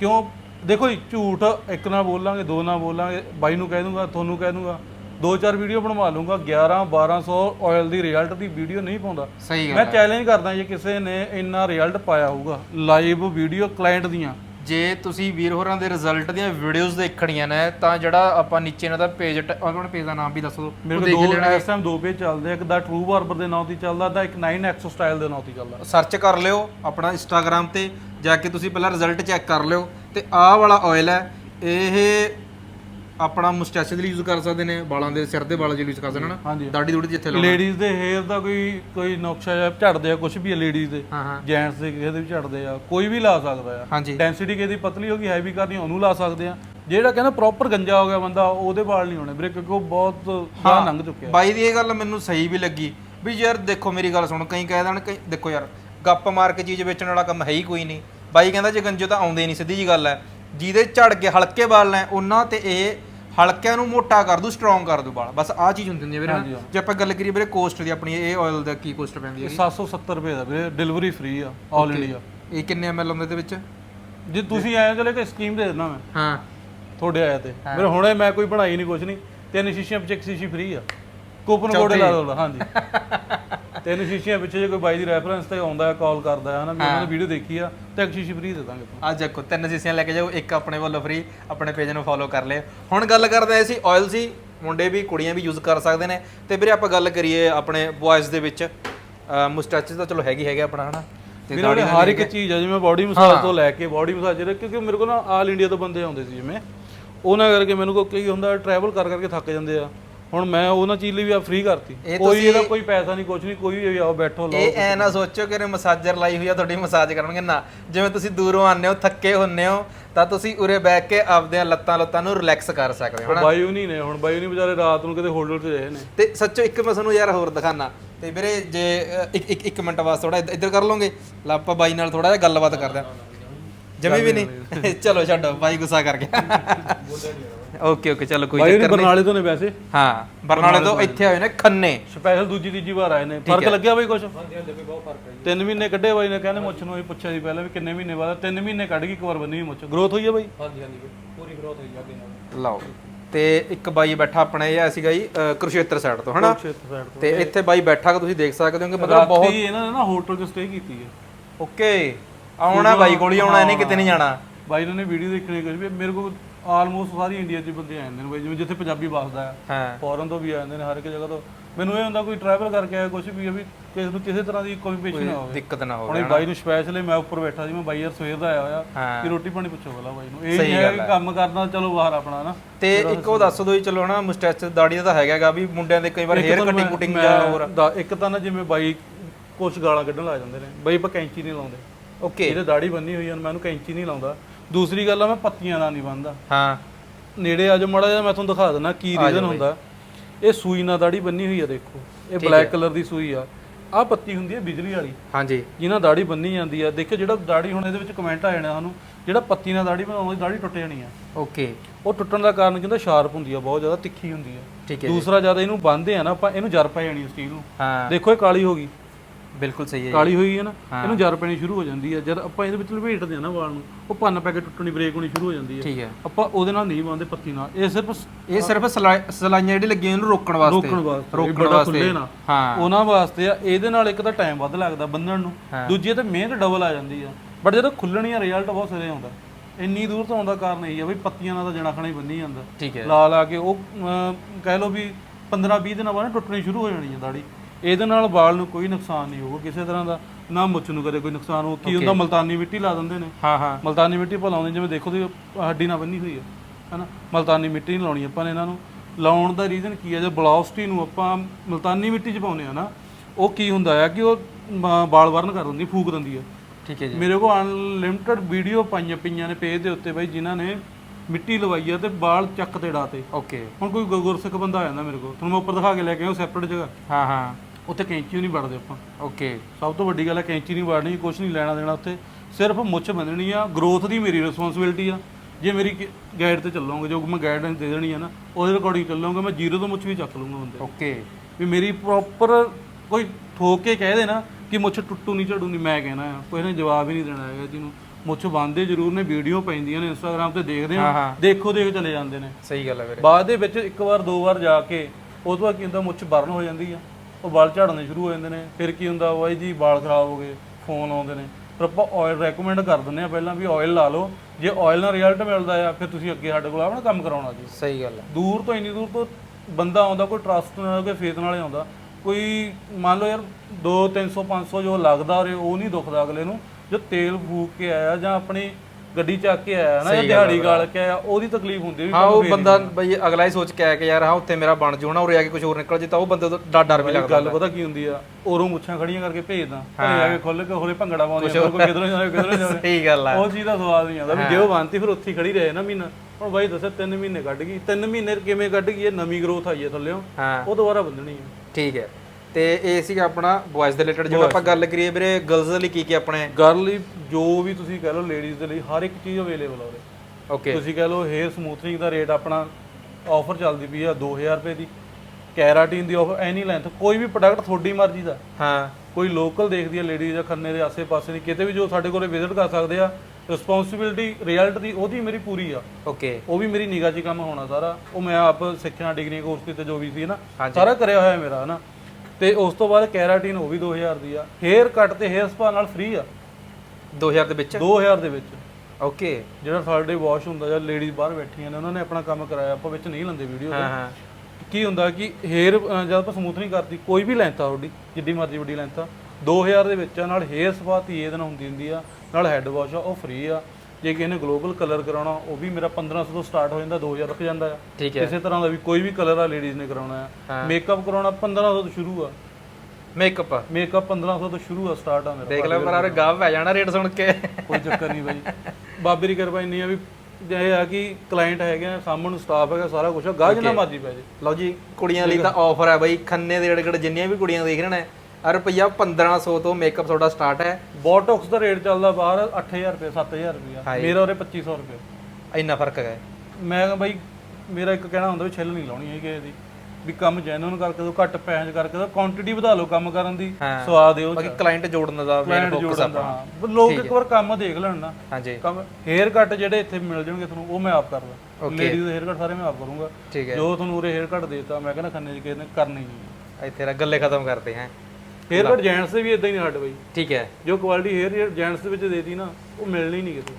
ਕਿਉਂ? ਦੇਖੋ ਜੀ ਝੂਠ ਇੱਕ ਨਾਲ ਬੋਲਾਂਗੇ ਦੋ ਨਾਲ ਬੋਲਾਂਗੇ ਬਾਈ ਨੂੰ ਕਹਿ ਦੂੰਗਾ ਤੁਹਾਨੂੰ ਕਹਿ ਦੂੰਗਾ। ਦੋ ਚਾਰ ਵੀਡੀਓ ਬਣਵਾ ਲੂੰਗਾ 11 1200 ਆਇਲ ਦੀ ਰਿਜ਼ਲਟ ਦੀ ਵੀਡੀਓ ਨਹੀਂ ਪਾਉਂਦਾ। ਸਹੀ ਗੱਲ ਮੈਂ ਚੈਲੰਜ ਕਰਦਾ ਜੇ ਕਿਸੇ ਨੇ ਇੰਨਾ ਰਿਜ਼ਲਟ ਪਾਇਆ ਹੋਊਗਾ ਲਾਈਵ ਵੀਡੀਓ ਕਲਾਇੰਟ ਦੀਆਂ। ਜੇ ਤੁਸੀਂ ਵੀਰ ਹੋਰਾਂ ਦੇ ਰਿਜ਼ਲਟ ਦੀਆਂ ਵੀਡੀਓਜ਼ ਦੇਖਣੀਆਂ ਨੇ ਤਾਂ ਜਿਹੜਾ ਆਪਾਂ ਨੀਚੇ ਇਹਨਾਂ ਦਾ ਪੇਜ ਆਪਣੇ ਪੇਜ ਦਾ ਨਾਮ ਵੀ ਦੱਸੋ ਮੇਰੇ ਕੋਲ ਦੋ ਇਸ ਟਾਈਮ ਦੋ ਪੇਜ ਚੱਲਦੇ ਆ ਇੱਕ ਦਾ ਟਰੂ ਬਾਰਬਰ ਦੇ ਨਾਂ ਤੇ ਚੱਲਦਾ ਦਾ ਇੱਕ 9x ਸਟਾਈਲ ਦੇ ਨਾਂ ਤੇ ਚੱਲਦਾ। ਸਰਚ ਕਰ ਲਿਓ ਆਪਣਾ ਇੰਸਟਾਗ੍ਰam ਤੇ ਜਾ ਕੇ ਤੁਸੀਂ ਪਹਿਲਾਂ ਰਿਜ਼ਲਟ ਚੈੱਕ ਕਰ ਲਿਓ ਤੇ ਆਹ ਵਾਲਾ ਆਇਲ ਹੈ ਇਹ ਆਪਣਾ ਮੁਸਟੈਚ ਦੇ ਲਈ ਯੂਜ਼ ਕਰ ਸਕਦੇ ਨੇ ਵਾਲਾਂ ਦੇ ਸਿਰ ਦੇ ਵਾਲਾਂ ਦੇ ਯੂਜ਼ ਕਰ ਸਕਦੇ ਨੇ ਨਾ ਹਾਂਜੀ। ਦਾੜੀ ਦੂੜੀ ਜਿੱਥੇ ਲਾਉਣਾ। ਲੇਡੀਜ਼ ਦੇ ਹੇਅਰ ਦਾ ਕੋਈ ਕੋਈ ਨੁਕਸ਼ਾ ਜਾਂ ਝੜਦੇ ਆ ਕੁਝ ਵੀ ਹੈ ਲੇਡੀਜ਼ ਦੇ। ਹਾਂ ਹਾਂ। ਜੈਂਟਸ ਦੇ ਕਿਸੇ ਦੇ ਵੀ ਝੜਦੇ ਆ ਕੋਈ ਵੀ ਲਾ ਸਕਦਾ ਆ। ਹਾਂਜੀ। ਡੈਂਸਿਟੀ ਕਿਸੇ ਦੀ ਪਤਲੀ ਹੋ ਗਈ ਹੈਵੀ ਕਰਨੀ ਉਹਨੂੰ ਲਾ ਸਕਦੇ ਆ। ਜਿਹੜਾ ਕਹਿੰਦਾ ਪ੍ਰੋਪਰ ਗੰਜਾ ਹੋ ਗਿਆ ਬੰਦਾ ਉਹਦੇ ਵਾਲ ਨਹੀਂ ਹੋਣੇ ਵੀਰੇ ਕਿਉਂਕਿ ਉਹ ਬਹੁਤ ਗਾਂ ਲੰਘ ਚੁੱਕਿਆ। ਬਾਈ ਦੀ ਇਹ ਗੱਲ ਮੈਨੂੰ ਸਹੀ ਵੀ ਲੱਗੀ ਵੀ ਯਾਰ ਦੇਖੋ ਮੇਰੀ ਗੱਲ ਸੁਣ ਕਈ ਕਹਿ ਦੇਣ ਕਈ ਦੇਖੋ ਯਾਰ ਗੱਪ ਮਾਰ ਕੇ ਚੀਜ਼ ਵੇਚਣ ਵਾਲਾ ਕੰਮ ਹੈ ਹੀ ਕੋਈ ਨਹੀਂ। ਬਾਈ ਕਹਿੰਦਾ ਜੇ ਗੰਜੋ ਤਾਂ ਆਉਂਦੇ ਨਹੀਂ ਸਿੱਧੀ ਜੀ ਗੱਲ ਹੈ। ਜਿਹਦੇ ਝੜ ਕੇ ਹਲਕੇ ਵਾਲ ਨੇ ਉਹਨਾਂ ਤੇ ਇਹ ਹਲਕਿਆਂ ਨੂੰ ਮੋਟਾ ਕਰ ਦੂ ਸਟਰੋਂਗ ਕਰ ਦੂ ਵਾਲ। ਬਸ ਆਹ ਚੀਜ਼ ਹੁੰਦੀ ਹੁੰਦੀ ਹੈ ਵੀਰੇ ਨਾ। ਹਾਂ। ਜੇ ਆਪਾਂ ਗੱਲ ਕਰੀਏ ਵੀਰੇ ਕੋਸਟ ਦੀ ਆਪਣੀ ਇਹ ਆਇਲ ਦਾ ਕੀ ਕੋਸਟ ਪੈਂਦੀ ਹੈ 770 ਰੁਪਏ ਦਾ ਵੀਰੇ ਡਿਲੀਵਰੀ ਫ੍ਰੀ ਆ ਆਲ ਇੰਡੀਆ ਇਹ ਕਿੰਨੇ ਐਮਐਲ ਹੁੰਦੇ ਦੇ ਵਿੱਚ? ਜੇ ਤੁਸੀਂ ਆਏ ਚਲੇ ਕਿ ਸਕੀਮ ਦੇ ਦਿੰਦਾ ਮੈਂ। ਹਾਂ। ਤੁਹਾਡੇ ਆਇਆ ਤੇ। ਮੇਰੇ ਹੁਣੇ ਮੈਂ ਕੋਈ ਬਣਾਈ ਨਹੀਂ ਕੁਛ ਨਹੀਂ ਤਿੰਨ ਸ਼ੀਸ਼ੀਆਂ ਪਿੱਛੇ ਇੱਕ ਸ਼ੀਸ਼ੀ ਫ੍ਰੀ ਆ। ਕੂਪਨ ਕੋਡ ਲਾ ਦੋ ਹਾਂਜੀ। ਤਿੰਨ ਸ਼ੀਸ਼ੀਆਂ ਪਿੱਛੇ ਜੇ ਕੋਈ ਬਾਈ ਦੀ ਰੈਫਰੈਂਸ ਤੇ ਆਉਂਦਾ ਹੈ ਕਾਲ ਕਰਦਾ ਹੈ ਨਾ ਵੀ ਉਹਨਾਂ ਨੇ ਵੀਡੀਓ ਦੇਖੀ ਆ ਤੇ ਇੱਕ ਸ਼ੀਸ਼ੀ ਫ੍ਰੀ ਦੇ ਦਾਂਗੇ ਆਪਾਂ। ਆ ਦੇਖੋ ਤਿੰਨ ਸੀਸੀਆਂ ਲੈ ਕੇ ਜਾਓ ਇੱਕ ਆਪਣੇ ਵੱਲੋਂ ਫ੍ਰੀ ਆਪਣੇ ਪੇਜ ਨੂੰ ਫੋਲੋ ਕਰ ਲਿਓ। ਹੁਣ ਗੱਲ ਕਰਦੇ ਸੀ ਆਇਲ ਸੀ ਮੁੰਡੇ ਵੀ ਕੁੜੀਆਂ ਵੀ ਯੂਜ਼ ਕਰ ਸਕਦੇ ਨੇ। ਤੇ ਵੀਰੇ ਆਪਾਂ ਗੱਲ ਕਰੀਏ ਆਪਣੇ ਬॉयਜ਼ ਦੇ ਵਿੱਚ। ਮੁਸਟੈਚਸ ਤਾਂ ਚਲੋ ਹੈਗੀ ਹੈਗੇ ਆਪਣਾ ਹਨਾ। ਤੇ ਉਹਨੇ ਹਰ ਇੱਕ ਚੀਜ਼ ਆ ਜਿਵੇਂ ਬਾਡੀ ਮਸਾਜ ਤੋਂ ਲੈ ਕੇ ਬਾਡੀ ਮਸਾਜ ਜਿਹੜੇ ਕਿਉਂਕਿ ਮੇਰੇ ਕੋਲ ਨਾ ਆਲ ਇੰਡੀਆ ਤੋਂ ਬੰਦੇ ਆਉਂਦੇ ਸੀ ਜਿਵੇਂ। ਉਹਨਾਂ ਕਰਕੇ ਮੈਨੂੰ ਕੋਈ ਕਈ ਹੁੰਦਾ ਟਰੈਵਲ ਕਰ ਕਰਕੇ ਥੱਕ ਜਾਂਦੇ ਆ। ਹੁਣ ਮੈਂ ਉਹਨਾਂ ਚੀਜ਼ ਲਈ ਵੀ ਆ ਫ੍ਰੀ ਕਰਤੀ ਇਹ ਕੋਈ ਇਹਦਾ ਕੋਈ ਪੈਸਾ ਨਹੀਂ ਕੁਝ ਨਹੀਂ ਕੋਈ ਵੀ ਆਓ ਬੈਠੋ ਲਓ ਇਹ ਐ ਨਾ ਸੋਚੋ ਕਿ ਰੇ ਮਸਾਜਰ ਲਾਈ ਹੋਈ ਆ ਤੁਹਾਡੀ ਮਸਾਜ ਕਰਨਗੇ ਨਾ ਜਿਵੇਂ ਤੁਸੀਂ ਦੂਰੋਂ ਆਉਂਦੇ ਹੋ ਥੱਕੇ ਹੁੰਨੇ ਹੋ ਤਾਂ ਤੁਸੀਂ ਉਰੇ ਬੈਠ ਕੇ ਆਪਦੀਆਂ ਲੱਤਾਂ ਲੱਤਾਂ ਨੂੰ ਰਿਲੈਕਸ ਕਰ ਸਕਦੇ ਹੋ ਬਾਈ ਨਹੀਂ ਨੇ ਹੁਣ ਬਾਈ ਨਹੀਂ ਵਿਚਾਰੇ ਰਾਤ ਨੂੰ ਕਿਤੇ ਹੋਟਲ 'ਚ ਰਹੇ ਨੇ ਤੇ ਸੱਚੋ ਇੱਕ ਮੈਂ ਤੁਹਾਨੂੰ ਯਾਰ ਹੋਰ ਦਿਖਾਣਾ ਤੇ ਵੀਰੇ ਜੇ ਅ, ਇੱਕ ਇੱਕ ਇੱਕ ਮਿੰਟ ਵਾਸਤੇ ਥੋੜਾ ਇੱਧਰ ਕਰ ਲਓਗੇ ਲਾ ਆਪਾਂ ਬਾਈ ਨਾਲ ਥੋੜਾ ਜਿਹਾ ਗੱਲਬਾਤ ਕਰਦੇ ਆ ਜਮੀ ਵੀ ਨਹੀਂ ਚਲੋ ਛੱਡੋ ਬਾਈ ਗੁੱਸਾ ਕਰ ਗਿਆ ਓਕੇ ਓਕੇ ਚਲੋ ਕੋਈ ਬਾਈ ਚੱਕਰ ਨਹੀਂ। ਬਰਨਾਲੇ ਤੋਂ ਨੇ ਵੈਸੇ। ਹਾਂ ਬਰਨਾਲੇ ਤੋਂ ਇੱਥੇ ਆਏ ਨੇ ਖੰਨੇ। ਸਪੈਸ਼ਲ ਦੂਜੀ ਤੀਜੀ ਵਾਰ ਆਏ ਨੇ। ਫ਼ਰਕ ਲੱਗਿਆ ਬਾਈ ਕੁਝ ਹਾਂਜੀ ਹਾਂਜੀ ਬਹੁਤ ਫ਼ਰਕ ਹੈ ਤਿੰਨ ਮਹੀਨੇ ਕੱਢੇ ਬਾਈ ਨੇ ਕਹਿੰਦੇ ਮੁੱਛ ਨੂੰ ਵੀ ਪੁੱਛਿਆ ਸੀ ਪਹਿਲਾਂ ਵੀ ਕਿੰਨੇ ਮਹੀਨੇ ਬਾਅਦ। ਤਿੰਨ ਮਹੀਨੇ ਕੱਢ ਗਈ ਇੱਕ ਵਾਰ ਬੰਨੀ ਵੀ ਮੁੱਛ। ਗਰੋਥ ਹੋਈ ਹੈ ਬਾਈ? ਹਾਂਜੀ ਹਾਂਜੀ ਪੂਰੀ ਗਰੋਥ ਹੋਈ ਅੱਗੇ ਨਾਲ। ਲਓ ਤੇ ਇੱਕ ਬਾਈ ਬੈਠਾ ਆਪਣਾ ਇਹ ਸੀਗਾ ਜੀ ਅ, ਕੁਰੂਕਸ਼ੇਤਰ ਸਾਈਡ ਤੋਂ ਹਨਾ? ਤੋਂ। ਤੇ ਇੱਥੇ ਬਾਈ ਬੈਠਾ ਕਿ ਤੁਸੀਂ ਦੇਖ ਸਕਦੇ ਹੋ ਕਿ ਮਤਲਬ ਬਹੁਤ ਇਹਨਾਂ ਨੇ ਨਾ ਹੋਟਲ 'ਚ ਸਟੇ ਕੀਤੀ ਹੈ। ਓਕੇ ਆਉਣਾ ਬਾਈ ਕੋਲ ਹੀ ਆਉਣਾ ਇਹਨੇ ਕਿਤੇ ਨਹੀਂ ਜਾਣਾ। ਬਾਈ ਨੇ ਵੀਡੀਓ ਦੇਖਣੀ ਕੁਝ ਵੀ ਮੇਰੇ ਕੋਲ ਆਲਮੋਸਟ ਸਾਰੀ ਇੰਡੀਆ 'ਚ ਬੰਦੇ ਆ ਜਾਂਦੇ ਨੇ ਬਾਈ ਜਿਵੇਂ ਜਿੱਥੇ ਪੰਜਾਬੀ ਵੱਸਦਾ ਆ ਹਾਂ। ਫੋਰਨ ਤੋਂ ਵੀ ਆ ਜਾਂਦੇ ਨੇ ਹਰ ਇੱਕ ਜਗ੍ਹਾ ਤੋਂ। ਮੈਨੂੰ ਇਹ ਹੁੰਦਾ ਕੋਈ ਟਰੈਵਲ ਕਰਕੇ ਆਇਆ ਕੁਝ ਵੀ ਆ ਵੀ ਕਿਸੇ ਨੂੰ ਕਿਸੇ ਤਰ੍ਹਾਂ ਦੀ ਕੋਈ ਪੇਸ਼ ਨਾ ਹੋਵੇ। ਦਿੱਕਤ ਨਾ ਹੋਵੇ ਹੁਣ ਇਹ ਬਾਈ ਨੂੰ ਸਪੈਸ਼ਲੀ ਮੈਂ ਉੱਪਰ ਬੈਠਾ ਸੀ ਮੈਂ ਬਾਈ ਯਾਰ ਸਵੇਰ ਦਾ ਆਇਆ ਹੋਇਆ ਹਾਂ। ਕਿ ਰੋਟੀ ਪਾਣੀ ਪੁੱਛੋ ਪਹਿਲਾਂ ਬਾਈ ਨੂੰ। ਇਹ ਨਹੀਂ ਹੈ ਕਿ ਕੰਮ ਕਰਨਾ ਚਲੋ ਬਾਹਰ ਆਪਣਾ ਨਾ ਤੇ ਇੱਕ ਉਹ ਦੱਸ ਦਿਓ ਜੀ ਚਲੋ ਨਾ ਮੁਸਟੈਚ ਦਾੜੀ ਦਾ ਤਾਂ ਹੈਗਾਗਾ ਵੀ ਮੁੰਡਿਆਂ ਦੇ ਕਈ ਵਾਰ ਹੇਅਰ ਕਟਿੰਗ ਕੁਟਿੰਗ ਜਾਂ ਹੋਰ। ਦਾ ਇੱਕ ਤਾਂ ਨਾ ਜਿਵੇਂ ਬਾਈ ਕੁਛ ਗਾਲਾਂ ਕੱਢਣ ਲੱਗ ਜਾਂਦੇ ਨੇ। ਬਾਈ ਆਪਾਂ ਕੈਂਚੀ ਨਹੀਂ ਲਾਉਂਦੇ। ਓਕੇ। ਇਹਦੇ ਦਾੜੀ ਬੰਨੀ ਹੋਈ ਆ ਮੈਂ ਉਹਨੂੰ ਕੈਂਚੀ ਨਹੀਂ ਲਾਉਂਦਾ। ਦੂਸਰੀ ਗੱਲ ਆ ਮੈਂ ਪੱਤੀਆਂ ਨਾਲ ਨਹੀਂ ਬੰਨਦਾ। ਹਾਂ। ਨੇੜੇ ਆ ਜਾ ਮੜਾ ਜਿਹਾ ਮੈਂ ਤੁਹਾਨੂੰ ਦਿਖਾ ਦਿੰਦਾ ਕੀ ਰੀਜ਼ਨ ਹੁੰਦਾ। ਇਹ ਸੂਈ ਨਾਲ ਦਾੜੀ ਬੰਨੀ ਹੋਈ ਆ ਦੇਖੋ। ਇਹ ਬਲੈਕ ਕਲਰ ਦੀ ਸੂਈ ਆ। ਆਹ ਪੱਤੀ ਹੁੰਦੀ ਹੈ ਬਿਜਲੀ ਵਾਲੀ। ਹਾਂਜੀ। ਜਿਹਨਾਂ ਦਾੜੀ ਬੰਨੀ ਜਾਂਦੀ ਆ। ਦੇਖੋ ਜਿਹੜਾ ਦਾੜੀ ਹੁਣ ਇਹਦੇ ਵਿੱਚ ਕਮੈਂਟ ਆ ਜਾਣਾ ਸਾਨੂੰ ਜਿਹੜਾ ਪੱਤੀ ਨਾਲ ਦਾੜੀ ਬਣਾਉਂਦੀ ਦਾੜੀ ਟੁੱਟ ਜਾਣੀ ਆ। ਓਕੇ। ਉਹ ਟੁੱਟਣ ਦਾ ਕਾਰਨ ਕਹਿੰਦਾ ਸ਼ਾਰਪ ਹੁੰਦੀ ਆ ਬਹੁਤ ਜ਼ਿਆਦਾ ਤਿੱਖੀ ਹੁੰਦੀ ਆ। ਠੀਕ ਹੈ ਦੂਸਰਾ ਜ਼ਿਆਦਾ ਇਹਨੂੰ ਬੰਨਦੇ ਆ ਨਾ ਆਪਾਂ ਇਹਨੂੰ ਜਰ ਪੈ ਜਾਣੀ ਸਟੀਲ ਨੂੰ। ਹਾਂ। ਦੇਖੋ ਇਹ ਕਾਲੀ ਹੋ ਗਈ। ਬਿਲਕੁਲ ਸਹੀ ਹੈ ਜੀ। ਕਾਲੀ ਹੋਈ ਹੈ ਨਾ ਇਹਨੂੰ ਜਰ ਪੈਣੀ ਸ਼ੁਰੂ ਹੋ ਜਾਂਦੀ ਹੈ। ਜਦ ਆਪਾਂ ਇਹਦੇ ਵਿੱਚ ਲਪੇਟਦੇ ਆ ਨਾ ਵਾਲ ਨੂੰ ਉਹ ਭੰਨ ਪੈ ਕੇ ਟੁੱਟਣੀ ਬ੍ਰੇਕ ਹੋਣੀ ਸ਼ੁਰੂ ਹੋ ਜਾਂਦੀ ਹੈ। ਠੀਕ ਹੈ। ਆਪਾਂ ਉਹਦੇ ਨਾਲ ਨਹੀਂ ਬੰਨਦੇ ਪੱਤੀ ਨਾਲ। ਇਹ ਸਿਰਫ ਇਹ ਸਿਰਫ ਸਲਾਈ- ਸਲਾਈਆਂ ਜਿਹੜੀ ਲੱਗੀਆਂ ਉਹਨੂੰ ਰੋਕਣ ਵਾਸਤੇ। ਰੋਕਣ ਵਾਸਤੇ ਰੋਕਣ ਬੜਾ ਵਾਸਤੇ। ਖੁੱਲੇ ਨਾ ਹਾਂ। ਉਹਨਾਂ ਵਾਸਤੇ ਆ ਇਹਦੇ ਨਾਲ ਇੱਕ ਤਾਂ ਟਾਈਮ ਵੱਧ ਲੱਗਦਾ ਬੰਨਣ ਨੂੰ। ਦੂਜੀ ਤੇ ਮਿਹਨਤ ਡਬਲ ਆ ਜਾਂਦੀ ਆ। ਬਟ ਜਦੋਂ ਖੁੱਲਣੀ ਆ ਰਿਜ਼ਲਟ ਬਹੁਤ ਸਿਰੇ ਆਉਂਦਾ। ਇੰਨੀ ਦੂਰ ਤੋਂ ਆਉਂਦਾ ਕਾਰਨ ਇਹੀ ਆ ਬਈ ਪੱਤੀਆਂ ਨਾਲ ਤਾਂ ਜਣਾ ਖਣਾ ਹੀ ਬੰਨੀ ਜਾਂਦਾ। ਠੀਕ ਹੈ। ਲਾ ਲਾ ਕੇ ਉਹ ਅਮ, ਕਹਿ ਲਓ ਵੀ 15 20 ਦਿਨਾਂ ਬਾਅਦ ਨਾ ਟੁੱਟਣੀ ਸ਼ੁਰੂ ਹੋ ਜਾਣੀ ਹੈ ਦਾੜੀ ਇਹਦੇ ਨਾਲ ਵਾਲ ਨੂੰ ਕੋਈ ਨੁਕਸਾਨ ਨਹੀਂ ਹੋਊਗਾ ਕਿਸੇ ਤਰ੍ਹਾਂ ਦਾ ਨਾ ਮੁੱਛ ਨੂੰ ਕਦੇ ਕੋਈ ਨੁਕਸਾਨ ਹੋ ਕੀ ਹੁੰਦਾ ਮਲਤਾਨੀ ਮਿੱਟੀ ਲਾ ਦਿੰਦੇ ਨੇ। ਹਾਂ ਹਾਂ। ਮਲਤਾਨੀ ਮਿੱਟੀ ਆਪਾਂ ਲਾਉਂਦੇ ਜਿਵੇਂ ਦੇਖੋ ਤੁਸੀਂ ਹੱਡੀ ਨਾਲ ਬੰਨੀ ਹੋਈ ਹੈ ਹਨਾ? ਮਲਤਾਨੀ ਮਿੱਟੀ ਨਹੀਂ ਲਾਉਣੀ ਆਪਾਂ ਨੇ ਇਹਨਾਂ ਨੂੰ। ਲਾਉਣ ਦਾ ਰੀਜ਼ਨ ਕੀ ਹੈ? ਜੇ ਬਲੌਸਟੀ ਨੂੰ ਆਪਾਂ ਮਲਤਾਨੀ ਮਿੱਟੀ 'ਚ ਪਾਉਂਦੇ ਆ ਨਾ ਉਹ ਕੀ ਹੁੰਦਾ ਆ ਕਿ ਉਹ ਵਾਲ ਵਰਨ ਕਰ ਦਿੰਦੀ ਫੂਕ ਦਿੰਦੀ ਆ ਠੀਕ ਹੈ ਜੀ। ਮੇਰੇ ਕੋਲ ਅਨਲਿਮਟਿਡ ਵੀਡੀਓ ਪਾਈਆਂ ਪਈਆਂ ਨੇ ਪੇਜ ਦੇ ਉੱਤੇ ਬਾਈ ਜਿਨ੍ਹਾਂ ਨੇ ਮਿੱਟੀ ਲਵਾਈ ਆ ਤੇ ਵਾਲ ਚੱਕ ਤੇ ਡਾਤੇ ਓਕੇ ਹੁਣ ਕੋਈ ਗੁਰਸਿੱਖ ਬੰਦਾ ਆ ਜਾਂਦਾ ਮੇਰੇ ਕੋਲ। ਤੁਹਾਨੂੰ ਮੈਂ ਉੱਪਰ ਦਿਖਾ ਕੇ ਲੈ ਕੇ ਆਇਆ ਸੈਪਰੇਟ ਜਗ੍ਹਾ। ਹਾਂ ਹਾਂ। ਉੱਥੇ ਕੈਂਚੀ ਨਹੀਂ ਵੜਦੇ ਆਪਾਂ। ਓਕੇ ਸਭ ਤੋਂ ਵੱਡੀ ਗੱਲ ਹੈ ਕੈਂਚੀ ਨਹੀਂ ਵੜਨੀ ਕੁਝ ਨਹੀਂ ਲੈਣਾ ਦੇਣਾ ਉੱਥੇ। ਸਿਰਫ ਮੁੱਛ ਬੰਨਣੀ ਆ ਗਰੋਥ ਦੀ ਮੇਰੀ ਰਿਸਪੌਂਸਿਬਿਲਟੀ ਆ। ਜੇ ਮੇਰੀ ਗਾਈਡ ਤੇ ਚੱਲੋਗੇ ਜੋ ਮੈਂ ਗਾਈਡੈਂਸ ਦੇ ਦੇਣੀ ਆ ਨਾ ਉਹਦੇ ਅਕੋਰਡਿੰਗ ਚੱਲੋਗੇ ਮੈਂ ਜ਼ੀਰੋ ਤੋਂ ਮੁੱਛ ਵੀ ਚੱਕ ਲੂੰਗਾ ਬੰਦੇ ਓਕੇ ਵੀ ਮੇਰੀ ਪ੍ਰੋਪਰ ਕੋਈ ਠੋਕ ਕੇ ਕਹਿ ਦੇ ਨਾ ਕਿ ਮੁੱਛ ਟੁੱਟੂ ਨਹੀਂ ਝੜੂ ਨਹੀਂ ਮੈਂ ਕਹਿਣਾ ਆ। ਕੋਈ ਨੇ ਜਵਾਬ ਹੀ ਨਹੀਂ ਦੇਣਾ ਹੈਗਾ ਜਿਹਨੂੰ। ਮੁੱਛ ਬੰਨਦੇ ਜ਼ਰੂਰ ਨੇ ਵੀਡੀਓ ਪੈਂਦੀਆਂ ਨੇ ਇੰਸਟਾਗ੍ਰam ਤੇ ਦੇਖਦੇ ਆ। ਦੇਖੋ ਦੇਖ ਚਲੇ ਜਾਂਦੇ ਨੇ। ਸਹੀ ਗੱਲ ਹੈ ਵੀਰੇ। ਬਾਅਦ ਦੇ ਵਿੱਚ ਇੱਕ ਵਾਰ ਦੋ ਵਾਰ ਜਾ ਕੇ ਉਹ ਤੋਂ ਬਾਅਦ ਕੀ ਹੁੰਦਾ ਮੁੱਛ ਬਰਨ ਹੋ ਜਾਂਦੀ ਆ। ਉਹ ਵਾਲ ਝੜਨੇ ਸ਼ੁਰੂ ਹੋ ਜਾਂਦੇ ਨੇ। ਫਿਰ ਕੀ ਹੁੰਦਾ ਬਾਈ ਜੀ ਵਾਲ ਖਰਾਬ ਹੋ ਗਏ ਫੋਨ ਆਉਂਦੇ ਨੇ। ਪਰ ਆਪਾਂ ਆਇਲ ਰეკਮੈਂਡ ਕਰ ਦਿੰਦੇ ਆ ਪਹਿਲਾਂ ਵੀ ਆਇਲ ਲਾ ਲਓ। ਜੇ ਆਇਲ ਨਾਲ ਰਿਜ਼ਲਟ ਮਿਲਦਾ ਆ ਫਿਰ ਤੁਸੀਂ ਅੱਗੇ ਸਾਡੇ ਕੋਲ ਆਪਣਾ ਕੰਮ ਕਰਾਉਣਾ ਜੀ। ਸਹੀ ਗੱਲ ਹੈ। ਦੂਰ ਤੋਂ ਇੰਨੀ ਦੂਰ ਤੋਂ ਬੰਦਾ ਆਉਂਦਾ ਕੋਈ ਟਰਸਟ ਨਾਲ ਕੋਈ ਫੇਥ ਨਾਲ ਹੀ ਆਉਂਦਾ। ਕੋਈ ਮੰਨ ਲਓ ਯਾਰ 2 300 500 ਜੋ ਲੱਗਦਾ ਰੇ ਉਹ ਨਹੀਂ ਦੁਖਦਾ ਅਗਲੇ ਨੂੰ। ਜੋ ਤੇਲ ਫੂਕ ਕੇ ਆਇਆ ਜਾਂ ਆਪਣੀ ਗੱਡੀ ਚੱਕ ਕੇ ਆਇਆ ਨਾ ਜਾਂ ਦਿਹਾੜੀ ਗਾਲ ਕੇ ਆਇਆ ਉਹਦੀ ਤਕਲੀਫ ਹੁੰਦੀ ਵੀ ਹਾਂ ਉਹ ਬੰਦਾ ਬਈ ਅਗਲਾ ਹੀ ਸੋਚ ਕੇ ਆਇਆ ਕਿ ਯਾਰ ਹਾਂ ਉੱਥੇ ਮੇਰਾ ਬਣ ਜੂ ਨਾ ਉਰੇ ਆ ਕੇ ਕੁਝ ਹੋਰ ਨਿਕਲ ਜੇ ਤਾਂ ਉਹ ਬੰਦੇ ਤੋਂ ਡਰ ਡਰ ਵੀ ਲੱਗਦਾ ਗੱਲ ਪਤਾ ਕੀ ਹੁੰਦੀ ਆ ਉਰੋਂ ਮੁੱਛਾਂ ਖੜੀਆਂ ਕਰਕੇ ਭੇਜਦਾ। ਘਰੇ ਆ ਕੇ ਖੁੱਲ ਕੇ ਹੋਰੇ ਭੰਗੜਾ ਪਾਉਂਦੇ ਆ ਕੋਈ ਕਿਧਰੋਂ ਜਾਵੇ ਕਿਧਰੋਂ ਜਾਵੇ। ਸਹੀ ਗੱਲ ਹੈ ਉਹ ਚੀਜ਼ ਦਾ ਸਵਾਦ ਨਹੀਂ ਆਉਂਦਾ। ਵੀ ਜੇ ਉਹ ਬੰਨਤੀ ਫਿਰ ਉੱਥੇ ਖੜੀ ਰਹੇ ਨਾ ਮਹੀਨਾ। ਹੁਣ ਬਾਈ ਦੱਸਿਆ 3 ਮਹੀਨੇ ਕੱਢ ਗਈ। 3 ਮਹੀਨੇ ਕਿਵੇਂ ਕੱਢ ਗਈ ਇਹ ਨਵੀਂ ਗਰੋਥ ਆਈ ਹੈ ਥੱਲੇੋਂ। ਹਾਂ। ਉਹ ਦੁਬਾਰਾ ਬੰਨਣੀ ਹੈ ਠੀਕ ਹੈ। ਤੇ ਇਹ ਸੀ ਆਪਣਾ ਬॉयਜ਼ ਦੇ ਰਿਲੇਟਡ ਜਦੋਂ ਆਪਾਂ ਗੱਲ ਕਰੀਏ ਵੀਰੇ ਗਰਲਸ ਦੇ ਲਈ ਕੀ ਕੀ ਆਪਣੇ? ਗਰਲ ਲਈ ਜੋ ਵੀ ਤੁਸੀਂ ਕਹਿ ਲਓ ਲੇਡੀਜ਼ ਦੇ ਲਈ ਹਰ ਇੱਕ ਚੀਜ਼ ਅਵੇਲੇਬਲ ਆ ਓਕੇ ਤੁਸੀਂ ਕਹਿ ਲਓ ਹੇਅਰ ਸਮੂਥਨਿੰਗ ਦਾ ਰੇਟ ਆਪਣਾ ਆਫਰ ਚੱਲਦੀ ਪਈ ਆ 2000 ਰੁਪਏ ਦੀ। ਕੈਰਾਟਿਨ ਦੀ ਆਫਰ ਐਨੀ ਲੈਂਥ ਕੋਈ ਵੀ ਪ੍ਰੋਡਕਟ ਤੁਹਾਡੀ ਮਰਜ਼ੀ ਦਾ। ਹਾਂ। ਕੋਈ ਲੋਕਲ ਦੇਖਦੀ ਆ ਲੇਡੀਜ਼ ਜਾਂ ਖੰਨੇ ਦੇ ਆਸੇ-ਪਾਸੇ ਦੀ ਕਿਤੇ ਵੀ ਜੋ ਸਾਡੇ ਕੋਲੇ ਵਿਜ਼ਿਟ ਕਰ ਸਕਦੇ ਆ ਰਿਸਪੌਂਸਿਬਿਲਟੀ ਰਿਜ਼ਲਟ ਦੀ ਉਹਦੀ ਮੇਰੀ ਪੂਰੀ ਆ। ਓਕੇ ਉਹ ਵੀ ਮੇਰੀ ਨਿਗਾਹ 'ਚ ਹੀ ਕੰਮ ਹੋਣਾ ਸਾਰਾ। ਉਹ ਮੈਂ ਆਪ ਸਿੱਖਿਆ ਡਿਗਰੀ ਕੋਰਸ ਕੀਤੇ ਜੋ ਵੀ ਸੀ ਨਾ। ਸਾਰਾ ਕਰਿਆ ਹੋਇਆ ਮੇਰਾ ਹਨਾ? ਤੇ ਉਸ ਤੋਂ ਬਾਅਦ ਕੈਰਾਟਿਨ ਉਹ ਵੀ 2000 ਦੀ ਆ। ਹੇਅਰ ਕੱਟ ਤੇ ਹੇਅਰ ਸਪਾ ਨਾਲ ਫ੍ਰੀ ਆ। 2000 ਦੇ ਵਿੱਚ? 2000 ਦੇ ਵਿੱਚ। ਓਕੇ ਜਿਹੜਾ ਸਾਡੇ ਵਾਸ਼ ਹੁੰਦਾ ਜਾਂ ਲੇਡੀਜ਼ ਬਾਹਰ ਬੈਠੀਆਂ ਨੇ ਉਹਨਾਂ ਨੇ ਆਪਣਾ ਕੰਮ ਕਰਾਇਆ ਆਪਾਂ ਵਿੱਚ ਨਹੀਂ ਲੰਦੇ ਵੀਡੀਓ ਹਾਂ ਹਾਂ। ਕੀ ਹੁੰਦਾ ਕਿ ਹੇਅਰ ਜਦ ਆਪਾਂ ਸਮੂਥਨਿੰਗ ਕਰਦੀ ਕੋਈ ਵੀ ਲੈਂਥ ਆ ਤੁਹਾਡੀ ਜਿੱਡੀ ਮਰਜ਼ੀ ਵੱਡੀ ਲੈਂਥ ਆ 2000 ਦੇ ਵਿੱਚ ਨਾਲ ਹੇਅਰ ਸਪਾ ਤੀਏ ਦਿਨ ਹੁੰਦੀ ਹੁੰਦੀ ਆ ਨਾਲ ਹੈੱਡ ਵਾਸ਼ ਆ ਉਹ ਫ੍ਰੀ ਆ। ਜੇ ਕਿਸੇ ਨੇ ਗਲੋਬਲ ਕਲਰ ਕਰਾਉਣਾ ਉਹ ਵੀ ਮੇਰਾ 1500 ਤੋਂ ਸਟਾਰਟ ਹੋ ਜਾਂਦਾ 2000 ਤੱਕ ਜਾਂਦਾ ਆ। ਠੀਕ ਹੈ। ਕਿਸੇ ਤਰ੍ਹਾਂ ਦਾ ਵੀ ਕੋਈ ਵੀ ਕਲਰ ਆ ਲੇਡੀਜ਼ ਨੇ ਕਰਾਉਣਾ ਆ। ਮੇਕਅਪ ਕਰਾਉਣਾ 1500 ਤੋਂ ਸ਼ੁਰੂ ਆ। ਮੇਕਅਪ ਮੇਕਅਪ 1500 ਤੋਂ ਸ਼ੁਰੂ ਆ ਸਟਾਰਟ ਆ ਮੇਰਾ। ਦੇਖ ਲੈ ਪਰ ਗਾਹ ਪੈ ਜਾਣਾ ਰੇਟ ਸੁਣ ਕੇ। ਕੋਈ ਚੱਕਰ ਨਹੀਂ ਬਾਈ। ਬਾਬੇ ਦੀ ਕਿਰਪਾ ਇੰਨੀ ਆ ਵੀ ਇਹ ਆ ਕਿ ਕਲਾਇੰਟ ਹੈਗੇ ਆ ਸਾਹਮਣੇ ਸਟਾਫ ਹੈਗਾ ਸਾਰਾ ਕੁਝ ਗਾਹ ਜਿੰਨਾ ਮਰਜ਼ੀ ਪੈ ਜੇ ਲਓ ਜੀ ਕੁੜੀਆਂ ਲਈ ਤਾਂ ਆਫਰ ਹੈ ਬਈ। ਖੰਨੇ ਦੇ ਜਿਹੜੇ ਜਿੰਨੀਆਂ ਵੀ ਕੁੜੀਆਂ ਦੇਖ ਰਹੇ ਨੇ ਆ ਰੁਪਈਆ 1500 ਤੋਂ ਮੇਕਅਪ ਤੁਹਾਡਾ ਸਟਾਰਟ ਹੈ। ਬੋਟੌਕਸ ਦਾ ਰੇਟ ਚੱਲਦਾ ਬਾਹਰ 8000 ਰੁਪਏ 7000 ਰੁਪਏ। ਮੇਰਾ ਉਰੇ 2500 ਰੁਪਏ। ਇੰਨਾ ਫ਼ਰਕ ਹੈ। ਮੈਂ ਬਾਈ ਮੇਰਾ ਇੱਕ ਕਹਿਣਾ ਹੁੰਦਾ ਵੀ ਛਿੱਲ ਨਹੀਂ ਲਾਉਣੀ ਹੈ ਕਿਸੇ ਦੀ ਵੀ ਕੰਮ ਜੈਨੂਨ ਕਰਕੇ ਦੋ ਘੱਟ ਪੈਸੇ ਕਰਕੇ ਦੋ ਕੁਆਂਟੀਟੀ ਵਧਾ ਲਓ ਕੰਮ ਕਰਨ ਦੀ। ਸਵਾਦ ਦਿਓ ਬਾਕੀ ਕਲਾਇੰਟ ਜੋੜਨ ਦਾ ਮੇਨ ਫੋਕਸ। ਪਰ ਲੋਕ ਇੱਕ ਵਾਰ ਕੰਮ ਦੇਖ ਲੈਣ ਨਾ। ਹਾਂਜੀ। ਕੰਮ ਹੇਅਰ ਕੱਟ ਜਿਹੜੇ ਇੱਥੇ ਮਿਲ ਜਾਣਗੇ ਤੁਹਾਨੂੰ ਉਹ ਮੈਂ ਆਪ ਕਰਦਾ ਲੇਡੀਜ਼ ਦੇ ਹੇਅਰ ਕੱਟ ਸਾਰੇ ਮੈਂ ਆਪ ਕਰੂੰਗਾ। ਜੋ ਤੁਹਾਨੂੰ ਉਰੇ ਹੇਅਰ ਕੱਟ ਦੇਤਾ ਮੈਂ ਕਹਿੰਦਾ ਖੰਨੇ ਚ ਕਿਸੇ ਨੇ ਕਰਨੀ ਨਹੀਂ। ਇੱਥੇ ਰ ਗੱਲੇ ਖਤਮ ਕਰਦੇ ਹਾਂ। ਹੇਅਰ ਕੱਟ ਜੈਂਟਸ ਦੇ ਵੀ ਇਦਾਂ ਹੀ ਨੇ ਸਾਡੇ ਬਾਈ। ਠੀਕ ਹੈ। ਜੋ ਕੁਆਲਿਟੀ ਹੇਅਰ ਜੈਂਟਸ ਦੇ ਵਿੱਚ ਦੇਤੀ ਨਾ ਉਹ ਮਿਲਣੀ ਨਹੀਂ ਕਿਤੇ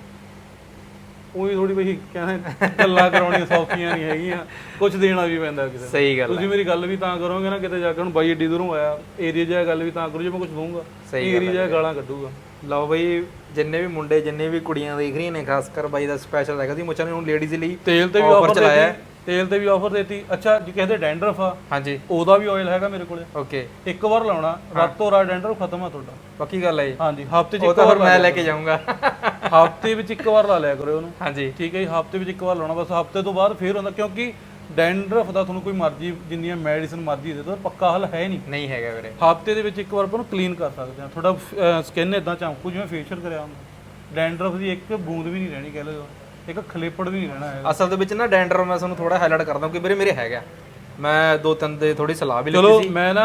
ਉਹੀ ਥੋੜੀ ਬਈ ਕਹਿੰਦੇ ਗੱਲਾਂ ਕਰਾਉਣੀਆਂ ਸੌਖੀਆਂ ਨਹੀਂ ਹੈਗੀਆਂ। ਕੁਝ ਦੇਣਾ ਵੀ ਪੈਂਦਾ ਕਿਸੇ। ਸਹੀ ਗੱਲ ਤੁਸੀਂ ਮੇਰੀ ਗੱਲ ਵੀ ਤਾਂ ਕਰੋਗੇ ਨਾ ਕਿਤੇ ਜਾ ਕੇ ਹੁਣ ਬਾਈ ਏਡੀ ਦੂਰੋਂ ਆਇਆ ਏਰੀਆ ਜਾ ਗੱਲ ਵੀ ਤਾਂ ਕਰੂ ਜੇ ਮੈਂ ਕੁਝ ਦਊਂਗਾ। ਏਰੀਆ ਜਾ। ਗਾਲਾਂ ਕੱਢੂਗਾ। ਲਓ ਬਈ ਜਿੰਨੇ ਵੀ ਮੁੰਡੇ ਜਿੰਨੇ ਵੀ ਕੁੜੀਆਂ ਦੇਖ ਰਹੀਆਂ ਨੇ ਖਾਸ ਕਰ ਬਾਈ ਦਾ ਸਪੈਸ਼ਲ ਹੈਗਾ ਸੀ। ਮੁੱਛਾਂ ਨੂੰ ਲੇਡੀਜ਼ ਲਈ ਤੇਲ ਤੇ ਵੀ ਆਫਰ ਚਲਾਇਆ ਤੇਲ ਤੇ ਵੀ ਆਫਰ ਦੇਤੀ। ਅੱਛਾ ਜੇ ਕਿਸੇ ਦੇ ਡੈਂਡਰਫ ਆ ਹਾਂਜੀ। ਉਹਦਾ ਵੀ ਆਇਲ ਹੈਗਾ ਮੇਰੇ ਕੋਲੇ। ਓਕੇ ਇੱਕ ਵਾਰ ਲਾਉਣਾ ਰਾਤੋਂ ਰਾਤ ਡੈਂਡਰਫ ਖਤਮ ਆ ਤੁਹਾਡਾ। ਪੱਕੀ ਗੱਲ ਹੈ ਜੀ। ਹਾਂਜੀ ਹਫ਼ਤੇ 'ਚ ਇੱਕ ਵਾਰ ਮੈਂ ਲੈ ਕੇ ਜਾਊਂਗਾ। ਹਫ਼ਤੇ ਵਿੱਚ ਇੱਕ ਵਾਰ ਲਾ ਲਿਆ ਕਰੋ ਉਹਨੂੰ। ਹਾਂਜੀ। ਠੀਕ ਹੈ ਜੀ ਹਫ਼ਤੇ ਵਿੱਚ ਇੱਕ ਵਾਰ ਲਾਉਣਾ ਬਸ ਹਫ਼ਤੇ ਤੋਂ ਬਾਅਦ ਫੇਰ ਹੁੰਦਾ ਕਿਉਂਕਿ ਡੈਂਡਰਫ ਦਾ ਤੁਹਾਨੂੰ ਕੋਈ ਮਰਜ਼ੀ ਜਿੰਨੀਆਂ ਮੈਡੀਸਿਨ ਮਰਜ਼ੀ ਦੇ ਦੋ ਪੱਕਾ ਹੱਲ ਹੈ ਨਹੀਂ। ਨਹੀਂ ਹੈਗਾ ਵੀਰੇ। ਹਫ਼ਤੇ ਦੇ ਵਿੱਚ ਇੱਕ ਵਾਰ ਆਪਾਂ ਨੂੰ ਕਲੀਨ ਕਰ ਸਕਦੇ ਹਾਂ। ਤੁਹਾਡਾ ਸਕਿਨ ਇਦਾਂ ਚਮਕੂ ਜਿਵੇਂ ਫੇਸ਼ੀਅਲ ਕਰਿਆ ਹੁੰਦਾ। ਡੈਂਡਰਫ ਦੀ ਇੱਕ ਬੂੰਦ ਵੀ ਨਹੀਂ ਰਹਿਣੀ ਕਹਿ ਲਓ। ਇੱਕ ਖਲੇਪੜ ਵੀ ਨਹੀਂ ਰਹਿਣਾ ਹੈ ਅਸਲ ਦੇ ਵਿੱਚ ਨਾ ਡੈਂਡਰ ਮੈਂ ਤੁਹਾਨੂੰ ਥੋੜਾ ਹਾਈਲਾਈਟ ਕਰਦਾ ਕਿ ਵੀਰੇ ਮੇਰੇ ਹੈਗਾ। ਮੈਂ ਦੋ ਤਿੰਨ ਦੇ ਥੋੜੀ ਸਲਾਹ ਵੀ ਲਈ ਚਲੋ ਮੈਂ ਨਾ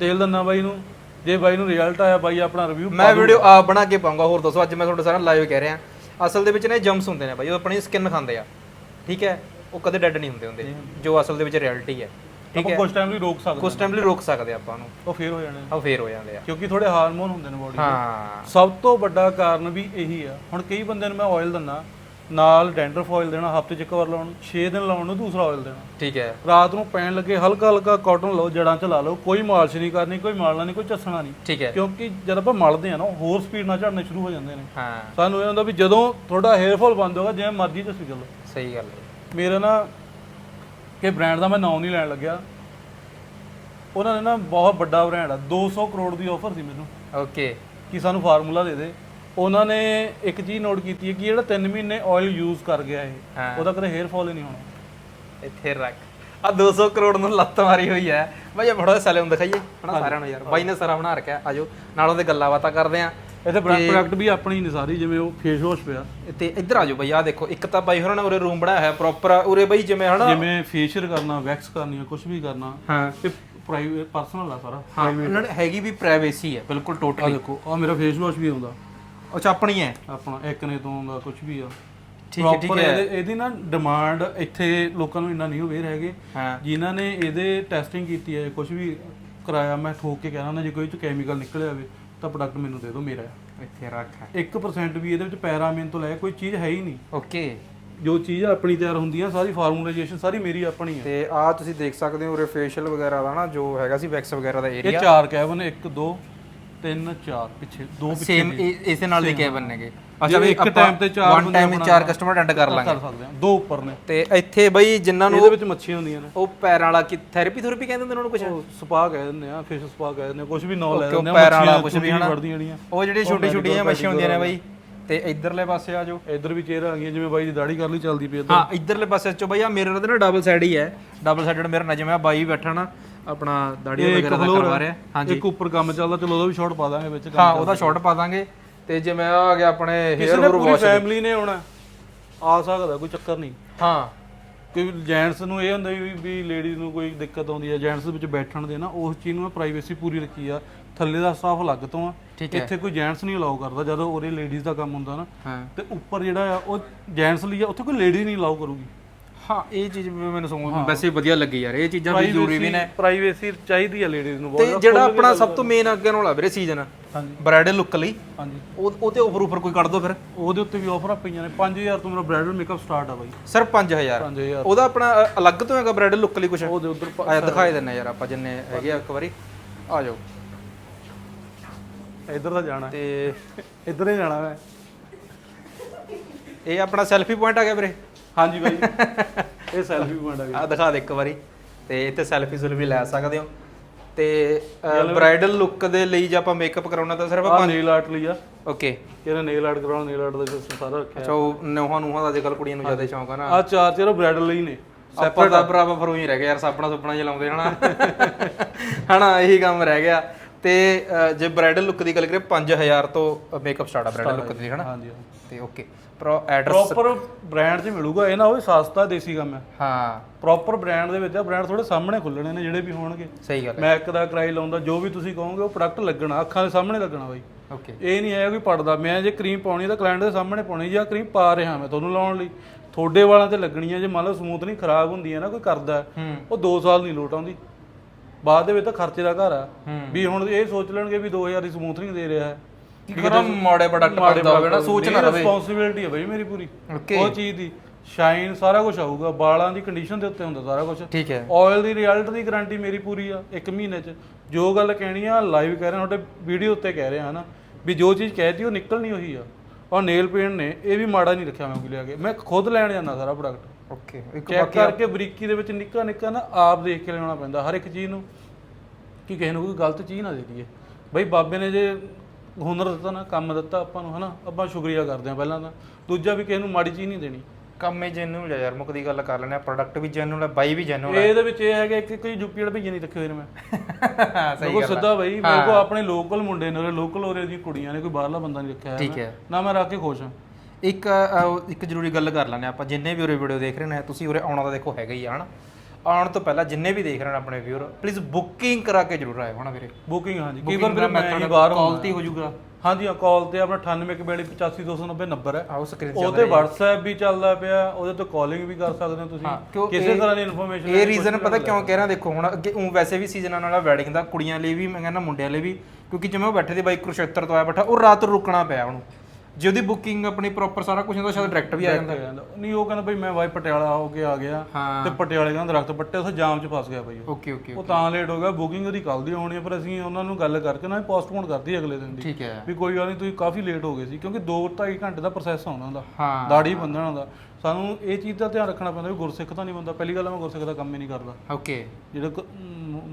ਤੇਲ ਦੰਨਾ ਬਾਈ ਨੂੰ ਜੇ ਬਾਈ ਨੂੰ ਰਿਜ਼ਲਟ ਆਇਆ ਬਾਈ ਆਪਣਾ ਰਿਵਿਊ ਮੈਂ ਵੀਡੀਓ ਆਪ ਬਣਾ ਕੇ ਪਾਉਂਗਾ ਹੋਰ ਦੱਸੋ ਅੱਜ ਮੈਂ ਤੁਹਾਡੇ ਸਾਰਾ ਲਾਈਵ ਕਹਿ ਰਿਹਾ। ਅਸਲ ਦੇ ਵਿੱਚ ਨੇ ਜੰਮਸ ਹੁੰਦੇ ਨੇ ਬਾਈ ਉਹ ਆਪਣੀ ਸਕਿਨ ਖਾਂਦੇ ਆ। ਠੀਕ ਹੈ? ਉਹ ਕਦੇ ਡੈਡ ਨਹੀਂ ਹੁੰਦੇ ਹੁੰਦੇ ਜੋ ਅਸਲ ਦੇ ਵਿੱਚ ਰਿਐਲਿਟੀ ਹੈ। ਠੀਕ ਆਪਾਂ ਹੈ? ਕੁਝ ਟਾਈਮ ਲਈ ਰੋਕ ਸਕਦੇ ਕੁਝ ਟਾਈਮ ਲਈ ਰੋਕ ਸਕਦੇ ਆਪਾਂ ਨੂੰ। ਉਹ ਫੇਰ ਹੋ ਜਾਣੇ ਉਹ ਫੇਰ ਹੋ ਜਾਂਦੇ ਆ। ਕਿਉਂਕਿ ਥੋੜੇ ਹਾਰਮੋਨ ਹੁੰਦੇ ਨੇ ਬੋਡੀ ਹਾਂ। ਸਭ ਤੋਂ ਵੱਡਾ ਕਾਰਨ ਵੀ ਇਹੀ ਆ। ਹੁਣ ਕਈ ਬੰਦਿਆਂ ਨੂੰ ਮੈਂ ਆਇਲ ਦਿੰਦਾ ਨਾਲ ਡੈਂਡਰਫ ਆਇਲ ਦੇਣਾ ਹਫ਼ਤੇ ਚ ਇੱਕ ਵਾਰ ਲਾਉਣ 6 ਦਿਨ ਲਾਉਣ ਨੂੰ ਦੂਸਰਾ ਆਇਲ ਦੇਣਾ। ਠੀਕ ਹੈ। ਰਾਤ ਨੂੰ ਪੈਣ ਲੱਗੇ ਹਲਕਾ ਹਲਕਾ ਕਾਟਨ ਲਓ ਜੜਾਂ ਚ ਲਾ ਲਓ ਕੋਈ ਮਾਲਿਸ਼ ਨਹੀਂ ਕਰਨੀ ਕੋਈ ਮਾਲਣਾ ਨਹੀਂ ਕੋਈ ਚੱਸਣਾ ਨਹੀਂ। ਠੀਕ ਹੈ। ਕਿਉਂਕਿ ਜਦ ਆਪਾਂ ਮਲਦੇ ਆ ਨਾ ਹੋਰ ਸਪੀਡ ਨਾਲ ਝੜਨੇ ਸ਼ੁਰੂ ਹੋ ਜਾਂਦੇ ਨੇ। ਹਾਂ। ਸਾਨੂੰ ਇਹ ਹੁੰਦਾ ਵੀ ਜਦੋਂ ਤੁਹਾਡਾ ਹੇਅਰ ਫਾਲ ਬੰਦ ਹੋਗਾ ਜਿਵੇਂ ਮਰਜ਼ੀ ਤੁਸੀਂ ਲਓ। ਸਹੀ ਗੱਲ ਹੈ। ਮੇਰਾ ਨਾ ਕਿ ਬ੍ਰਾਂਡ ਦਾ ਮੈਂ ਨਾਮ ਨਹੀਂ ਲੈਣ ਲੱਗਿਆ। ਉਹਨਾਂ ਨੇ ਨਾ ਬਹੁਤ ਵੱਡਾ ਬ੍ਰਾਂਡ ਆ 200 ਕਰੋੜ ਦੀ ਆਫਰ ਸੀ ਮੈਨੂੰ। ਓਕੇ ਕਿ ਸਾਨੂੰ ਫਾਰਮੂਲਾ ਦੇ ਦੇ। ਉਹਨਾਂ ਨੇ ਇੱਕ ਚੀਜ਼ ਨੋਟ ਕੀਤੀ ਹੈ ਕਿ ਜਿਹੜਾ 3 ਮਹੀਨੇ ਆਇਲ ਯੂਜ਼ ਕਰ ਗਿਆ ਇਹ। ਉਹਦਾ ਕਦੇ ਹੇਅਰ ਫਾਲ ਹੀ ਨਹੀਂ ਹੋਣਾ। ਇੱਥੇ ਰੱਖ। ਆ 200 ਕਰੋੜ ਨੂੰ ਲੱਤ ਮਾਰੀ ਹੋਈ ਹੈ। ਬਾਈ ਇਹ ਫੜੋ ਸੈਲੂਨ ਦਿਖਾਈਏ। ਹਨਾ ਸਾਰਿਆਂ ਨੂੰ ਯਾਰ। ਬਾਈ ਨੇ ਸਾਰਾ ਬਣਾ ਰੱਖਿਆ। ਆਜੋ ਨਾਲ ਉਹਦੇ ਗੱਲਾਂ ਬਾਤਾਂ ਕਰਦੇ ਆ। ਇਹਦੇ ਪ੍ਰੋਡਕਟ ਵੀ ਆਪਣੀ ਨਹੀਂ ਸਾਰੀ ਜਿਵੇਂ ਉਹ ਫੇਸ ਵਾਸ਼ ਪਿਆ। ਤੇ ਇੱਧਰ ਆਜੋ ਬਾਈ ਆ ਦੇਖੋ। ਇੱਕ ਤਾਂ ਬਾਈ ਹੋਰਾਂ ਨੇ ਉਰੇ ਰੂਮ ਬਣਾਇਆ ਹੋਇਆ ਪ੍ਰੋਪਰ ਉਰੇ ਬਾਈ ਜਿਵੇਂ ਹਨਾ ਜਿਵੇਂ ਫੇਸ਼ੀਅਲ ਕਰਨਾ ਵੈਕਸ ਕਰਨੀ ਕੁਝ ਵੀ ਕਰਨਾ। ਹਾਂ। ਇਹ ਪ੍ਰਾਈਵੇਟ ਪਰਸਨਲ ਆ ਸਾਰਾ। ਹਾਂ ਇਹਨਾਂ ਨੇ ਹੈਗੀ ਵੀ ਪ੍ਰਾਈਵੇਸੀ ਹੈ। ਬਿਲਕੁਲ ਆ ਟੋਟਲੀ ਦੇਖੋ ਆ ਮੇਰਾ ਫੇਸ ਵਾਸ਼ ਵੀ ਆਉਂਦਾ। ਅੱਛਾ ਆਪਣੀ ਹੈ? ਆਪਣਾ ਇੱਕ ਨੇ ਤੋਂ ਆਉਂਦਾ ਕੁਝ ਵੀ ਆ। ਠੀਕ ਹੈ ਠੀਕ Proper ਹੈ। ਇਹਦੇ- ਇਹਦੀ ਨਾ ਡਿਮਾਂਡ ਇੱਥੇ ਲੋਕਾਂ ਨੂੰ ਇੰਨਾ ਨਹੀਂ ਅਵੇਅਰ ਹੈਗੇ। ਹਾਂ। ਜਿਨ੍ਹਾਂ ਨੇ ਇਹਦੇ ਟੈਸਟਿੰਗ ਕੀਤੀ ਹੈ ਕੁਝ ਵੀ ਕਰਾਇਆ ਮੈਂ ਠੋਕ ਕੇ ਕਹਿਣਾ ਨਾ ਜੇ ਕੋਈ ਚ ਕੈਮੀਕਲ ਨਿਕਲਿਆ ਹੋਵੇ ਤਾਂ ਪ੍ਰੋਡਕਟ ਮੈਨੂੰ ਦੇ ਦਿਓ ਮੇਰਾ ਹੈ। ਇੱਥੇ ਰੱਖ। 1% ਵੀ ਇਹਦੇ ਵਿੱਚ ਪੈਰਾਮੀਨ ਤੋਂ ਲੈ ਕੇ ਕੋਈ ਚੀਜ਼ ਹੈ ਹੀ ਨਹੀਂ। ਓਕੇ। ਜੋ ਚੀਜ਼ ਆਪਣੀ ਤਿਆਰ ਹੁੰਦੀ ਆ ਸਾਰੀ ਫਾਰਮੂਲਾਈਜੇਸ਼ਨ ਸਾਰੀ ਮੇਰੀ ਆਪਣੀ ਹੈ ਤੇ ਆ ਤੁਸੀਂ ਦੇਖ ਸਕਦੇ ਹੋ ਉਰੇ ਫੇਸ਼ੀਅਲ ਵਗੈਰਾ ਦਾ ਨਾ ਜੋ ਹੈਗਾ ਸੀ ਵੈਕਸ ਵਗੈਰਾ ਦਾ ਇਹ ਏਰੀਆ ਚਾਰ ਕੈਬਨ 1 2 3 4 ਪਿੱਛੇ ਦੋ ਪਿੱਛੇ ਸੇਮ ਇਸੇ ਨਾਲ ਦੇ ਕੈਬਨ ਨੇਗੇ। ਜੇ ਇੱਕ time ਤੇ ਚਾਰ ਵਨ ਬੰਦੇ ਟਾਈਮ ਆਪਣਾ ਚਾਰ ਕਸਟਮਰ ਅਟੈਂਡ ਕਰ ਲਾਂਗੇ। ਕਰ ਸਕਦੇ ਆ। ਦੋ ਉੱਪਰ ਨੇ। ਤੇ ਇੱਥੇ ਬਈ ਜਿਨ੍ਹਾਂ ਨੂੰ ਇਹਦੇ ਵਿੱਚ ਮੱਛੀਆਂ ਹੁੰਦੀਆਂ ਨੇ। ਉਹ ਪੈਰਾਂ ਵਾਲਾ ਕੀ ਥੈਰੇਪੀ ਥੈਰੇਪੀ ਕਹਿੰਦੇ ਹੁੰਦੇ ਉਹਨਾਂ ਨੂੰ ਕੁਝ ਉਹ ਸਪਾ ਕਹਿ ਦਿੰਦੇ ਆ ਫਿਸ਼ ਸਪਾ ਕਹਿ ਦਿੰਦੇ ਆ ਕੁਝ ਵੀ ਨਾਂ ਲੈ ਦਿੰਦੇ ਆ ਪੈਰਾਂ ਵਾਲਾ ਕੁਛ ਵੀ ਹਨਾ। ਵੜਦੀਆਂ ਜਿਹੜੀਆਂ। ਉਹ ਜਿਹੜੀ ਛੋਟੀ ਛੋਟੀਆਂ ਮੱਛੀਆਂ ਹੁੰਦੀਆਂ ਨੇ ਬਈ। ਤੇ ਇਧਰਲੇ ਪਾਸੇ ਆ ਜੋ ਇੱਧਰ ਵੀ ਚੇਅਰ ਆ ਗਈਆਂ ਜਿਵੇਂ ਬਾਈ ਦੀ ਦਾੜੀ ਕਰ ਲਈ ਚੱਲਦੀ ਪਈ ਇੱਧਰ। ਹਾਂ ਇਧਰਲੇ ਪਾਸੇ ਚੋ ਬਈ ਆ ਮਿਰਰ ਦੇ ਨਾ ਡਬਲ ਸਾਈਡ ਹੀ ਹੈ। ਡਬਲ ਸਾਈਡਡ ਮਿਰਰ ਨਾ ਜਿਵੇਂ ਆ ਬਾਈ ਬੈਠਾ ਨਾ। ਆਪਣਾ ਦਾੜੀ ਵਗੈਰਾ ਦਾ ਕਰਵਾ। ਰਿਹਾ। ਹਾਂਜੀ। ਇੱਕ ਉੱਪਰ ਕੰਮ ਚੱਲਦਾ ਚਲੋ ਉਹਦਾ ਵੀ ਸ਼ਾਟ ਪਾ ਦਾਂਗੇ ਵਿੱਚ ਹਾਂ ਉਹਦਾ ਸ਼ਾਟ ਪਾ ਦਾਂਗੇ। ਤੇ ਜਿਵੇਂ ਆ ਆ ਗਿਆ ਆਪਣੇ ਹੇਅਰ ਹੋਰ ਪੂਰੀ ਵਾਸ਼ ਫੈਮਿਲੀ ਨੇ ਆਉਣਾ। ਆ ਸਕਦਾ ਕੋਈ ਚੱਕਰ ਨਹੀਂ। ਹਾਂ। ਕਿ ਜੈਂਟਸ ਨੂੰ ਇਹ ਹੁੰਦਾ ਵੀ ਵੀ ਲੇਡੀਜ਼ ਨੂੰ ਕੋਈ ਦਿੱਕਤ ਆਉਂਦੀ ਹੈ ਜੈਂਟਸ ਦੇ ਵਿੱਚ ਬੈਠਣ ਦੇ ਨਾ ਉਸ ਚੀਜ਼ ਨੂੰ ਪ੍ਰਾਈਵੇਸੀ ਪੂਰੀ ਰੱਖੀ ਆ। ਥੱਲੇ ਦਾ ਸਟਾਫ ਅਲੱਗ ਤੋਂ ਆ। ਇੱਥੇ ਕੋਈ ਜੈਂਟਸ ਨਹੀਂ ਅਲਾਉ ਕਰਦਾ ਜਦੋਂ ਉਹਦੇ ਲੇਡੀਜ਼ ਦਾ ਕੰਮ ਹੁੰਦਾ ਨਾ। ਤੇ ਉੱਪਰ ਜਿਹੜਾ ਆ ਉਹ ਜੈਂਟਸ ਲਈ ਆ ਉੱਥੇ ਕੋਈ ਲੇਡੀ ਨਹੀਂ ਅਲਾਉ ਕਰੂਗੀ। ਹਾਂ ਇਹ ਚੀਜ਼ ਵੀ ਮੈਨੂੰ ਸਮਝ ਵੈਸੇ ਵਧੀਆ ਲੱਗੀ ਯਾਰ ਇਹ ਚੀਜ਼ਾਂ ਵੀ ਜ਼ਰੂਰੀ ਵੀ ਨੇ। ਪ੍ਰਾਈਵੇਸੀ ਚਾਹੀਦੀ ਆ ਲੇਡੀਜ਼ ਨੂੰ ਤੇ ਬਹੁਤ ਜਿਹੜਾ ਆਪਣਾ ਸਭ ਤੋਂ ਮੇਨ ਅੱਗੇ ਵਾਲਾ ਵੀਰੇ ਸੀਜ਼ਨ ਹਾਂਜੀ। ਬ੍ਰਾਈਡਲ ਲੁੱਕ ਲਈ। ਹਾਂਜੀ। ਉਹ ਉਹ ਤੇ ਆਫਰ ਉਫਰ ਕੋਈ ਕੱਢ ਦੋ ਫਿਰ। ਉਹਦੇ ਉੱਤੇ ਵੀ ਆਫਰਾਂ ਪਈਆਂ ਨੇ। 5000 ਤੋਂ ਮੇਰਾ ਬ੍ਰਾਈਡਲ ਮੇਕਅਪ ਸਟਾਰਟ ਆ ਬਾਈ। ਸਰ 5000 5000 ਉਹਦਾ ਆਪਣਾ ਅਲੱਗ ਤੋਂ ਹੈਗਾ ਬ੍ਰਾਈਡਲ ਲੁੱਕ ਲਈ ਕੁਝ ਉਹਦੇ ਉੱਧਰ ਆਇਆ ਦਿਖਾਈ ਦਿੰਨੇ ਯਾਰ ਆਪਾਂ ਜਿੰਨੇ ਹੈਗੇ ਆ ਇੱਕ ਵਾਰੀ। ਆ ਜਾਓ। ਇੱਧਰ ਦਾ ਜਾਣਾ। ਤੇ ਇੱਧਰ ਹੀ ਜਾਣਾ ਮੈਂ। ਇਹ ਆਪਣਾ ਸੈਲਫੀ ਪੁਆਇੰਟ ਆ ਗਿਆ ਵੀਰੇ। ਹਾਂਜੀ ਬਾਈ। ਇਹ ਸੈਲਫੀ ਪੁਆਇੰਟ ਆ ਗਿਆ ਆ ਦਿਖਾ ਦੇ ਇੱਕ ਵਾਰੀ। ਤੇ ਇੱਥੇ ਸੈਲਫੀ ਸੁਲਫੀ ਲੈ ਸਕਦੇ ਹੋ। ਤੇ ਬ੍ਰਾਈਡਲ ਲੁੱਕ ਦੇ ਲਈ ਜੇ ਆਪਾਂ ਮੇਕਅਪ ਕਰਾਉਣਾ ਤਾਂ ਸਿਰਫ ਆ ਨੇਲ ਆਰਟ ਲਈ ਆ। ਓਕੇ ਕਿਹਨੇ ਨੇਲ ਆਰਟ ਕਰਾਉਣਾ ਨੇਲ ਆਰਟ ਦਾ ਸਿਸਟਮ ਸਾਰਾ ਰੱਖਿਆ। ਅੱਛਾ ਉਹ ਨੋਹਾਂ ਨੂਹਾਂ ਦਾ ਅੱਜਕੱਲ ਕੁੜੀਆਂ ਨੂੰ ਜ਼ਿਆਦਾ ਸ਼ੌਂਕ ਆ ਨਾ। ਆ ਚਾਰ ਚਾਰ ਬ੍ਰਾਈਡਲ ਲਈ ਨੇ। ਆਪਾਂ ਦਾ ਬਰਾਬਰ ਫਰੂ ਹੀ ਰਹਿ ਗਿਆ ਯਾਰ ਸਾਪਣਾ ਸੁਪਣਾ ਜਿਹਾ ਲਾਉਂਦੇ ਹਨਾ? ਹਨਾ ਇਹੀ ਕੰਮ ਰਹਿ ਗਿਆ। ਤੇ ਅ, ਜੇ ਬ੍ਰਾਈਡਲ ਲੁੱਕ ਦੀ ਗੱਲ ਕਰੀਏ 5000 ਤੋਂ ਮੇਕਅਪ ਸਟਾਰਟ ਆ ਬ੍ਰਾਈਡਲ ਲੁੱਕ ਦੀ ਹਨਾ? ਹਾਂਜੀ ਤੇ okay pro address proper brand 'ਚ ਮਿਲੂਗਾ ਇਹ ਨਾ ਹੋਵੇ ਸਸਤਾ ਦੇਸੀ ਕੰਮ ਹੈ। ਹਾਂ। ਪ੍ਰੋਪਰ ਬ੍ਰਾਂਡ ਦੇ ਵਿੱਚ ਆ ਬ੍ਰਾਂਡ ਥੋੜੇ ਸਾਹਮਣੇ ਖੁੱਲਣੇ ਨੇ ਜਿਹੜੇ ਵੀ ਹੋਣਗੇ। ਸਹੀ ਗੱਲ ਹੈ। ਮੈਕ ਦਾ ਕਰਾਈ ਲਾਉਂਦਾ ਜੋ ਵੀ ਤੁਸੀਂ ਕਹੋਗੇ ਉਹ ਪ੍ਰੋਡਕਟ ਲੱਗਣਾ ਅੱਖਾਂ ਦੇ ਸਾਹਮਣੇ ਲੱਗਣਾ ਬਾਈ। ਓਕੇ ਇਹ ਨਹੀਂ ਹੈ ਕੋਈ ਪੜਦਾ ਮੈਂ ਜੇ ਕਰੀਮ ਪਾਉਣੀ ਤਾਂ ਕਲਾਇੰਟ ਦੇ ਸਾਹਮਣੇ ਪਾਉਣੀ ਜਾਂ ਕਰੀਮ ਪਾ ਰਿਹਾ ਮੈਂ ਤੁਹਾਨੂੰ ਲਾਉਣ ਲਈ। ਤੁਹਾਡੇ ਵਾਲਾਂ ਤੇ ਲੱਗਣੀ ਹੈ ਜੇ ਮੰਨ ਲਓ ਸਮੂਥ ਨਹੀਂ ਖਰਾਬ ਹੁੰਦੀ ਹੈ ਨਾ ਕੋਈ ਕਰਦਾ ਹੈ, ਹੂੰ ਉਹ 2 ਸਾਲ ਨਹੀਂ ਲੋਟ ਆਉਂਦੀ। ਬਾਅਦ ਦੇ ਵਿੱਚ ਤਾਂ ਖਰਚੇ ਦਾ ਘਰ ਆ। ਵੀ ਹੁਣ ਇਹ ਸੋਚ ਲੈਣਗੇ ਵੀ 2000 ਦੀ ਸਮੂਥਨਿੰਗ ਦੇ ਰਿਹਾ ਹੈ। ਕੀ ਕਰਾਂ? ਮਾੜੇ ਪ੍ਰੋਡਕਟ ਪਾਉਂਦਾ ਹੋਵੇ ਨਾ ਸੋਚ ਨਾ ਰਵੇ। ਰਿਸਪੌਂਸਿਬਿਲਟੀ ਹੈ ਬਈ ਮੇਰੀ ਪੂਰੀ। ਉਹ ਚੀਜ਼ ਦੀ। ਸ਼ਾਈਨ ਸਾਰਾ ਕੁਝ ਆਊਗਾ ਵਾਲਾਂ ਦੀ ਕੰਡੀਸ਼ਨ ਦੇ ਉੱਤੇ ਹੁੰਦਾ ਸਾਰਾ ਕੁਝ ਠੀਕ ਹੈ। ਆਇਲ ਦੀ ਰਿਜ਼ਲਟ ਦੀ ਗਾਰੰਟੀ ਮੇਰੀ ਪੂਰੀ ਆ ਇੱਕ ਮਹੀਨੇ ਚ। ਜੋ ਗੱਲ ਕਹਿਣੀ ਆ ਲਾਈਵ ਕਹਿ ਰਿਹਾ ਤੁਹਾਡੇ ਵੀਡੀਓ ਉੱਤੇ ਕਹਿ ਰਿਹਾ ਹਨਾ। ਵੀ ਜੋ ਚੀਜ਼ ਕਹਿਤੀ ਉਹ ਨਿਕਲਣੀ ਉਹੀ ਆ। ਔਰ ਨੇਲ ਪੇਂਟ ਨੇ ਇਹ ਵੀ ਮਾੜਾ ਨਹੀਂ ਰੱਖਿਆ ਮੈਂ ਕੋਈ ਲਿਆ ਕੇ। ਮੈਂ ਖੁਦ ਲੈਣ ਜਾਂਦਾ ਸਾਰਾ ਪ੍ਰੋਡਕਟ ਓਕੇ ਇੱਕ ਚੈੱਕ ਕਰਕੇ ਬਰੀਕੀ ਦੇ ਵਿੱਚ ਨਿੱਕਾ ਨਿੱਕਾ ਨਾ ਆਪ ਦੇਖ ਕੇ ਲੈਣਾ ਪੈਂਦਾ ਹਰ ਇੱਕ ਚੀਜ਼ ਨੂੰ। ਕਿ ਕਿਸੇ ਨੂੰ ਕੋਈ ਗਲਤ ਚੀਜ਼ ਨਾ ਦੇ ਦਈਏ। ਬਈ ਬਾਬੇ ਨੇ ਜੇ ਹੁਨਰ ਦਿੱਤਾ ਨਾ ਕੰਮ ਦਿੱਤਾ ਆਪਾਂ ਨੂੰ ਹਨਾ? ਆਪਾਂ ਸ਼ੁਕਰੀਆ ਕਰਦੇ ਹਾਂ ਪਹਿਲਾਂ ਤਾਂ। ਦੂਜਾ ਵੀ ਕਿਸੇ ਨੂੰ ਮਾੜੀ ਚੀਜ਼ ਨਹੀਂ ਦੇਣੀ। ਕੰਮ ਹੀ ਜੈਨੂਅਲ ਹੈ ਯਾਰ ਮੁੱਕ ਦੀ ਗੱਲ ਕਰ ਲੈਣੇ ਆ ਪ੍ਰੋਡਕਟ ਵੀ ਜੈਨੂਅਲ ਹੈ ਬਾਈ ਵੀ ਜੈਨੂਅਲ ਹੈ ਇਹਦੇ ਵਿੱਚ ਇਹ ਹੈਗਾ ਇੱਕ ਕੋਈ ਯੂਪੀ ਵਾਲੇ ਭਈਏ ਨਹੀਂ ਰੱਖੇ ਹੋਏ ਨੇ ਮੈਂ। ਸਹੀ ਗੱਲ ਕੋਲ ਸਿੱਧਾ ਬਈ ਮੇਰੇ ਕੋਲ ਆਪਣੇ ਲੋਕਲ ਮੁੰਡੇ ਨੇ ਲੋਕਲ ਉਰੇ ਦੀਆਂ ਕੁੜੀਆਂ ਨੇ ਕੋਈ ਬਾਹਰਲਾ ਬੰਦਾ ਨਹੀਂ ਰੱਖਿਆ ਠੀਕ। ਹੈ। ਨਾ ਮੈਂ ਰੱਖ ਕੇ ਖੁਸ਼ ਹਾਂ। ਇੱਕ ਅ, ਇੱਕ ਜ਼ਰੂਰੀ ਗੱਲ ਕਰ ਲੈਣੇ ਆਪਾਂ ਜਿੰਨੇ ਵੀ ਉਰੇ ਵੀਡੀਓ ਦੇਖ ਰਹੇ ਨੇ ਤੁਸੀਂ ਉਰੇ ਆਉਣਾ ਤਾਂ ਦੇਖੋ ਹੈਗਾ ਹੀ ਆ ਹਨਾ? ਆਉਣ ਤੋਂ ਪਹਿਲਾਂ ਜਿੰਨੇ ਵੀ ਦੇਖ ਰਹੇ ਨੇ ਆਪਣੇ ਵੀਅਰ ਪਲੀਜ਼ ਬੁਕਿੰਗ ਕਰਾ ਕੇ ਜ਼ਰੂਰ ਆਇਓ ਹਨਾ ਵੀਰੇ? ਬੁਕਿੰਗ ਹਾਂਜੀ ਕਈ ਵਾਰ ਮੇਰੇ ਮੈਂ ਹੀ ਬਾਹਰ ਕਾਲ ਤੇ ਹੋ ਜਾਊਗਾ। ਹਾਂਜੀ ਹਾਂ ਕਾਲ ਤੇ ਆਪਣਾ 9842852290 ਨੰਬਰ ਹੈ। ਆਓ ਸਕਰੀਨ ਉਹ ਤੇ WhatsApp ਵੀ ਚੱਲਦਾ ਪਿਆ ਉਹਦੇ ਤੋਂ ਕਾਲਿੰਗ ਵੀ ਕਰ ਸਕਦੇ ਹੋ ਤੁਸੀਂ। ਕਿਸੇ ਤਰ੍ਹਾਂ ਦੀ ਇਨਫੋਰਮੇਸ਼ਨ ਇਹ ਰੀਜ਼ਨ ਪਤਾ ਕਿਉਂ ਕਹਿ ਰਿਹਾ ਦੇਖੋ ਹੁਣ ਅੱਗੇ ਉਹ ਵੈਸੇ ਵੀ ਸੀਜ਼ਨ ਨਾਲ ਵੈਡਿੰਗ ਦਾ ਕੁੜੀਆਂ ਲਈ ਵੀ ਮੈਂ ਕਹਿੰਦਾ ਮੁੰਡਿਆਂ ਲਈ ਵੀ ਕਿਉਂਕਿ ਜਿਵੇਂ ਉਹ ਬੈਠੇ ਦੇ ਬਾਈ ਕੁਰਸ਼ੇਤਰ ਤੋਂ ਆਇਆ ਬੈਠਾ ਉਹ ਰਾਤ ਨੂੰ ਰੁਕਣਾ ਪਿਆ ਉਹਨੂੰ। ਜੇ ਉਹਦੀ ਬੁਕਿੰਗ ਆਪਣੀ ਪ੍ਰੋਪਰ ਸਾਰਾ ਕੁਝ ਹੁੰਦਾ ਸ਼ਾਇਦ ਡਾਇਰੈਕਟ ਵੀ ਆ ਜਾਂਦਾ। ਨਹੀਂ ਉਹ ਕਹਿੰਦਾ ਬਈ ਮੈਂ ਬਾਈ ਪਟਿਆਲਾ ਹੋ ਕੇ ਆ ਗਿਆ ਤੇ ਪਟਿਆਲੇ ਦਾ ਦਰਖਤ ਪੱਟੇ ਉੱਥੇ ਜਾਮ 'ਚ ਫਸ ਗਿਆ ਬਾਈ। ਓਕੇ ਓਕੇ ਉਹ ਤਾਂ ਲੇਟ ਹੋ ਗਿਆ ਬੁਕਿੰਗ ਉਹਦੀ ਕੱਲ ਦੀ ਹੋਣੀ ਪਰ ਅਸੀਂ ਉਹਨਾਂ ਨੂੰ ਗੱਲ ਕਰਕੇ ਨਾ ਪੋਸਟਪੋਨ ਕਰਤੀ ਅਗਲੇ ਦਿਨ ਦੀ। ਠੀਕ ਹੈ। ਵੀ ਕੋਈ ਗੱਲ ਨਹੀਂ ਤੁਸੀਂ ਕਾਫੀ ਲੇਟ ਹੋ ਗਏ ਸੀ ਕਿਉਂਕਿ 2 2.5 ਘੰਟੇ ਦਾ ਪ੍ਰੋਸੈਸ ਆਉਂਦਾ ਹੁੰਦਾ ਹਾਂ। ਦਾੜੀ ਬੰਨਣ ਦਾ। ਸਾਨੂੰ ਇਹ ਚੀਜ਼ ਦਾ ਧਿਆਨ ਰੱਖਣਾ ਪੈਂਦਾ ਵੀ ਗੁਰਸਿੱਖ ਤਾਂ ਨਹੀਂ ਬੰਦਾ। ਪਹਿਲੀ ਗੱਲ ਮੈਂ ਗੁਰਸਿੱਖ ਦਾ ਕੰਮ ਹੀ ਨਹੀਂ ਕਰਦਾ। ਓਕੇ ਜਿਹੜਾ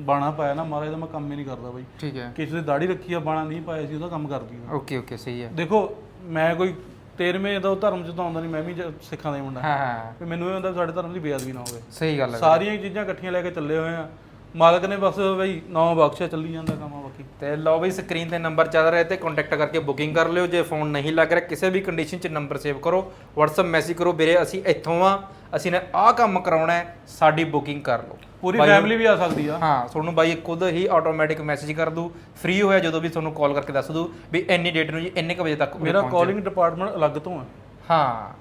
ਬਾਣਾ ਪਾਇਆ ਨਾ ਮਹਾਰਾਜ ਦਾ ਮੈਂ ਕੰਮ ਹੀ ਨਹੀਂ ਕਰਦਾ ਬਾਈ। ਠੀਕ ਹੈ। ਕਿਸੇ ਦੀ ਦਾੜੀ ਰੱਖੀ ਆ ਬਾਣਾ ਨਹੀਂ ਪਾਇਆ ਸੀ ਉਹਦਾ ਕੰਮ ਕਰਦੀ ਆ। ਓਕੇ ਓਕੇ ਸਹੀ ਹੈ। ਦੇਖੋ ਮੈਂ ਕੋਈ ਤੇਰਵੇਂ ਦਾ ਧਰਮ ਚ ਤਾਂ ਆਉਂਦਾ ਨਹੀਂ ਮੈਂ ਵੀ ਜ- ਸਿੱਖਾਂ ਦਾ ਹੀ ਮੁੰਡਾ। ਹਾਂ ਹਾਂ। ਵੀ ਮੈਨੂੰ ਇਹ ਹੁੰਦਾ ਵੀ ਸਾਡੇ ਧਰਮ ਦੀ ਬੇਅਦਬੀ ਨਾ ਹੋਵੇ। ਸਹੀ ਗੱਲ ਹੈ। ਸਾਰੀਆਂ ਹੀ ਚੀਜ਼ਾਂ ਇਕੱਠੀਆਂ ਲੈ ਕੇ ਚੱਲੇ ਹੋਏ ਆ। ਮਾਲਕ ਨੇ ਬਸ ਬਈ ਨੌ ਬਖਸ਼ਿਆ ਚੱਲੀ ਜਾਂਦਾ ਕੰਮ ਬਾਕੀ। ਤੇ ਲਓ ਬਈ ਸਕਰੀਨ ਤੇ ਨੰਬਰ ਚੱਲ ਰਿਹਾ ਤੇ ਕੰਟੈਕਟ ਕਰਕੇ ਬੁਕਿੰਗ ਕਰ ਲਿਓ ਜੇ ਫੋਨ ਨਹੀਂ ਲੱਗ ਰਿਹਾ ਕਿਸੇ ਵੀ ਕੰਡੀਸ਼ਨ 'ਚ ਨੰਬਰ ਸੇਵ ਕਰੋ WhatsApp ਮੈਸੇਜ ਕਰੋ ਵੀਰੇ ਅਸੀਂ ਇੱਥੋਂ ਆ ਅਸੀਂ ਨੇ ਆਹ ਕੰਮ ਕਰਾਉਣਾ ਹੈ ਸਾਡੀ ਬੁਕਿੰਗ ਕਰ ਲਓ। ਪੂਰੀ ਫੈਮਿਲੀ ਵੀ ਆ ਸਕਦੀ ਆ। ਹਾਂ ਤੁਹਾਨੂੰ ਬਾਈ ਖੁਦ ਹੀ ਆਟੋਮੈਟਿਕ ਮੈਸੇਜ ਕਰ ਦੂ ਫ੍ਰੀ ਹੋਇਆ ਜਦੋਂ ਵੀ ਤੁਹਾਨੂੰ ਕਾਲ ਕਰਕੇ ਦੱਸ ਦੂ ਵੀ ਇੰਨੀ ਡੇਟ ਨੂੰ ਜੀ ਇੰਨੇ ਕੁ ਵਜੇ ਤੱਕ ਉਰੇ ਮੇਰਾ ਪਹੁੰਚੋ। ਕਾਲਿੰਗ ਡਿਪਾਰਟਮੈਂਟ ਅਲੱਗ ਤੋਂ ਆ ਹਾਂ।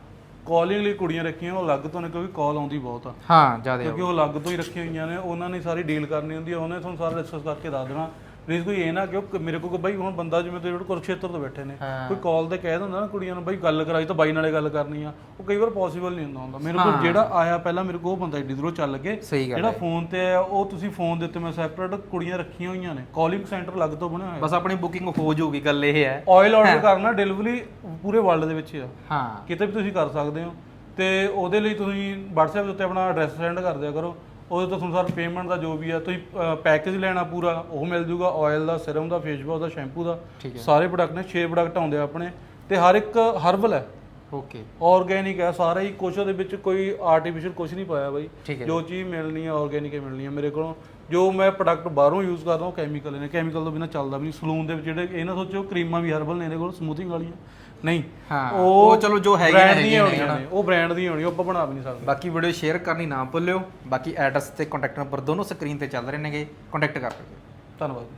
ਕਾਲਿੰਗ ਲਈ ਕੁੜੀਆਂ ਰੱਖੀਆਂ ਉਹ ਅਲੱਗ ਤੋਂ ਨੇ ਕਿਉਂਕਿ ਕਾਲ ਆਉਂਦੀ ਬਹੁਤ ਆ। ਹਾਂ ਜ਼ਿਆਦਾ ਕਿਉਂਕਿ ਉਹ ਅਲੱਗ ਤੋਂ ਹੀ ਰੱਖੀਆਂ ਹੋਈਆਂ ਨੇ ਉਹਨਾਂ ਨੇ ਸਾਰੀ ਡੀਲ ਕਰਨੀ ਹੁੰਦੀ ਆ ਉਹਨੇ ਤੁਹਾਨੂੰ ਸਾਰਾ ਡਿਸਕਸ ਕਰਕੇ ਦੱਸ ਦੇਣਾ। ਪਲੀਜ਼ ਕੋਈ ਇਹ ਨਾ ਕਿ ਮੇਰੇ ਕੋਲ ਬਈ ਹੁਣ ਬੰਦਾ ਜਿਵੇਂ ਤੇ ਜਿਹੜੇ ਕੁਰਕਸ਼ੇਤਰ ਤੋਂ ਬੈਠੇ ਨੇ। ਕੋਈ ਕਾਲ ਤੇ ਕਹਿ ਦਿੰਦਾ ਨਾ ਕੁੜੀਆਂ ਨੂੰ ਬਈ ਗੱਲ ਕਰਾਈ ਤਾਂ ਬਾਈ ਨਾਲੇ ਗੱਲ ਕਰਨੀ ਆ। ਉਹ ਕਈ ਵਾਰ ਪੋਸੀਬਲ ਨਹੀਂ ਹੁੰਦਾ ਹੁੰਦਾ। ਮੇਰੇ ਕੋਲ ਜਿਹੜਾ ਆਇਆ ਪਹਿਲਾਂ ਮੇਰੇ ਕੋਲ ਉਹ ਬੰਦਾ ਏਡੀ ਦੂਰੋਂ ਚੱਲ ਕੇ ਜਿਹੜਾ ਫੋਨ ਤੇ ਆਇਆ ਉਹ ਤੁਸੀਂ ਫੋਨ ਦੇ ਉੱਤੇ ਮੈਂ ਸੈਪਰੇਟ ਕੁੜੀਆਂ ਰੱਖੀਆਂ ਹੋਈਆਂ ਨੇ। ਕਾਲਿੰਗ ਸੈਂਟਰ ਅਲੱਗ ਤੋਂ ਬਣਿਆ ਹੋਇਆ। ਬਸ ਆਪਣੀ ਬੁਕਿੰਗ ਹੋ ਜਾਊਗੀ ਗੱਲ ਇਹ ਹੈ। ਆਇਲ ਆਰਡਰ ਕਰਨਾ ਡਿਲੀਵਰੀ ਪੂਰੇ ਵਰਲਡ ਦੇ ਵਿੱਚ ਆ। ਹਾਂ। ਕਿਤੇ ਵੀ ਤੁਸੀਂ ਕਰ ਸਕਦੇ ਹੋ। ਤੇ ਉਹਦੇ ਲਈ ਤੁਸੀਂ WhatsApp ਦੇ ਉੱਤੇ ਆਪਣਾ ਐਡਰੈਸ ਸੈਂਡ ਕਰ ਦਿਆ ਕਰੋ। ਉਹਦੇ ਤੋਂ ਤੁਹਾਨੂੰ ਸਾਰਾ ਪੇਮੈਂਟ ਦਾ ਜੋ ਵੀ ਆ ਤੁਸੀਂ ਪੈਕੇਜ ਲੈਣਾ ਪੂਰਾ ਉਹ ਮਿਲ ਜੂਗਾ ਆਇਲ ਦਾ ਸਿਰਮ ਦਾ ਫੇਸ ਵਾਸ਼ ਦਾ ਸ਼ੈਂਪੂ ਦਾ ਠੀਕ ਹੈ। ਸਾਰੇ ਪ੍ਰੋਡਕਟ ਨੇ 6 ਪ੍ਰੋਡਕਟ ਆਉਂਦੇ ਆ ਆਪਣੇ ਤੇ ਹਰ ਇੱਕ ਹਰਬਲ ਹੈ। ਓਕੇ ਆਰਗੇਨਿਕ ਹੈ ਸਾਰਾ ਹੀ ਕੁਛ ਉਹਦੇ ਵਿੱਚ ਕੋਈ ਆਰਟੀਫੀਸ਼ੀਅਲ ਕੁਛ ਨਹੀਂ ਪਾਇਆ ਬਾਈ। ਠੀਕ ਹੈ। ਜੋ ਚੀਜ਼ ਮਿਲਣੀ ਹੈ ਆਰਗੇਨਿਕ ਹੀ ਮਿਲਣੀ ਹੈ ਮੇਰੇ ਕੋਲੋਂ। ਜੋ ਮੈਂ ਪ੍ਰੋਡਕਟ ਬਾਹਰੋਂ ਯੂਜ਼ ਕਰਦਾ ਉਹ ਕੈਮੀਕਲ ਨੇ। ਕੈਮੀਕਲ ਤੋਂ ਬਿਨਾ ਚੱਲਦਾ ਵੀ ਨਹੀਂ। ਸਲੂਨ ਦੇ ਵਿੱਚ ਜਿਹੜੇ ਇਹ ਨਾ ਸੋਚੋ ਕਰੀਮਾਂ ਵੀ ਹਰਬਲ ਨੇ ਇਹਦੇ ਕੋਲ ਸਮੂਥਿੰਗ ਵਾਲੀਆਂ। ਨਹੀਂ। ਹਾਂ ਉਹ ਚਲੋ ਜੋ ਹੈਗੇ brand ਨੇ ਦੀਆਂ ਹੋਣੀਆਂ ਨੇ। ਉਹ ਬ੍ਰਾਂਡ ਦੀ ਹੋਣੀ ਉਹ ਆਪਾਂ ਬਣਾ ਵੀ ਨਹੀਂ ਸਕਦੇ। ਬਾਕੀ ਵੀਡੀਓ ਸ਼ੇਅਰ ਕਰਨੀ ਨਾ ਭੁੱਲਿਓ ਬਾਕੀ ਐਡਰੈਸ ਤੇ ਕੰਟੈਕਟ ਨੰਬਰ ਦੋਨੋਂ ਸਕਰੀਨ ਤੇ ਚੱਲ ਰਹੇ ਨੇਗੇ। ਕੰਟੈਕਟ ਕਰ ਲਿਓ ਧੰਨਵਾਦ ਜੀ।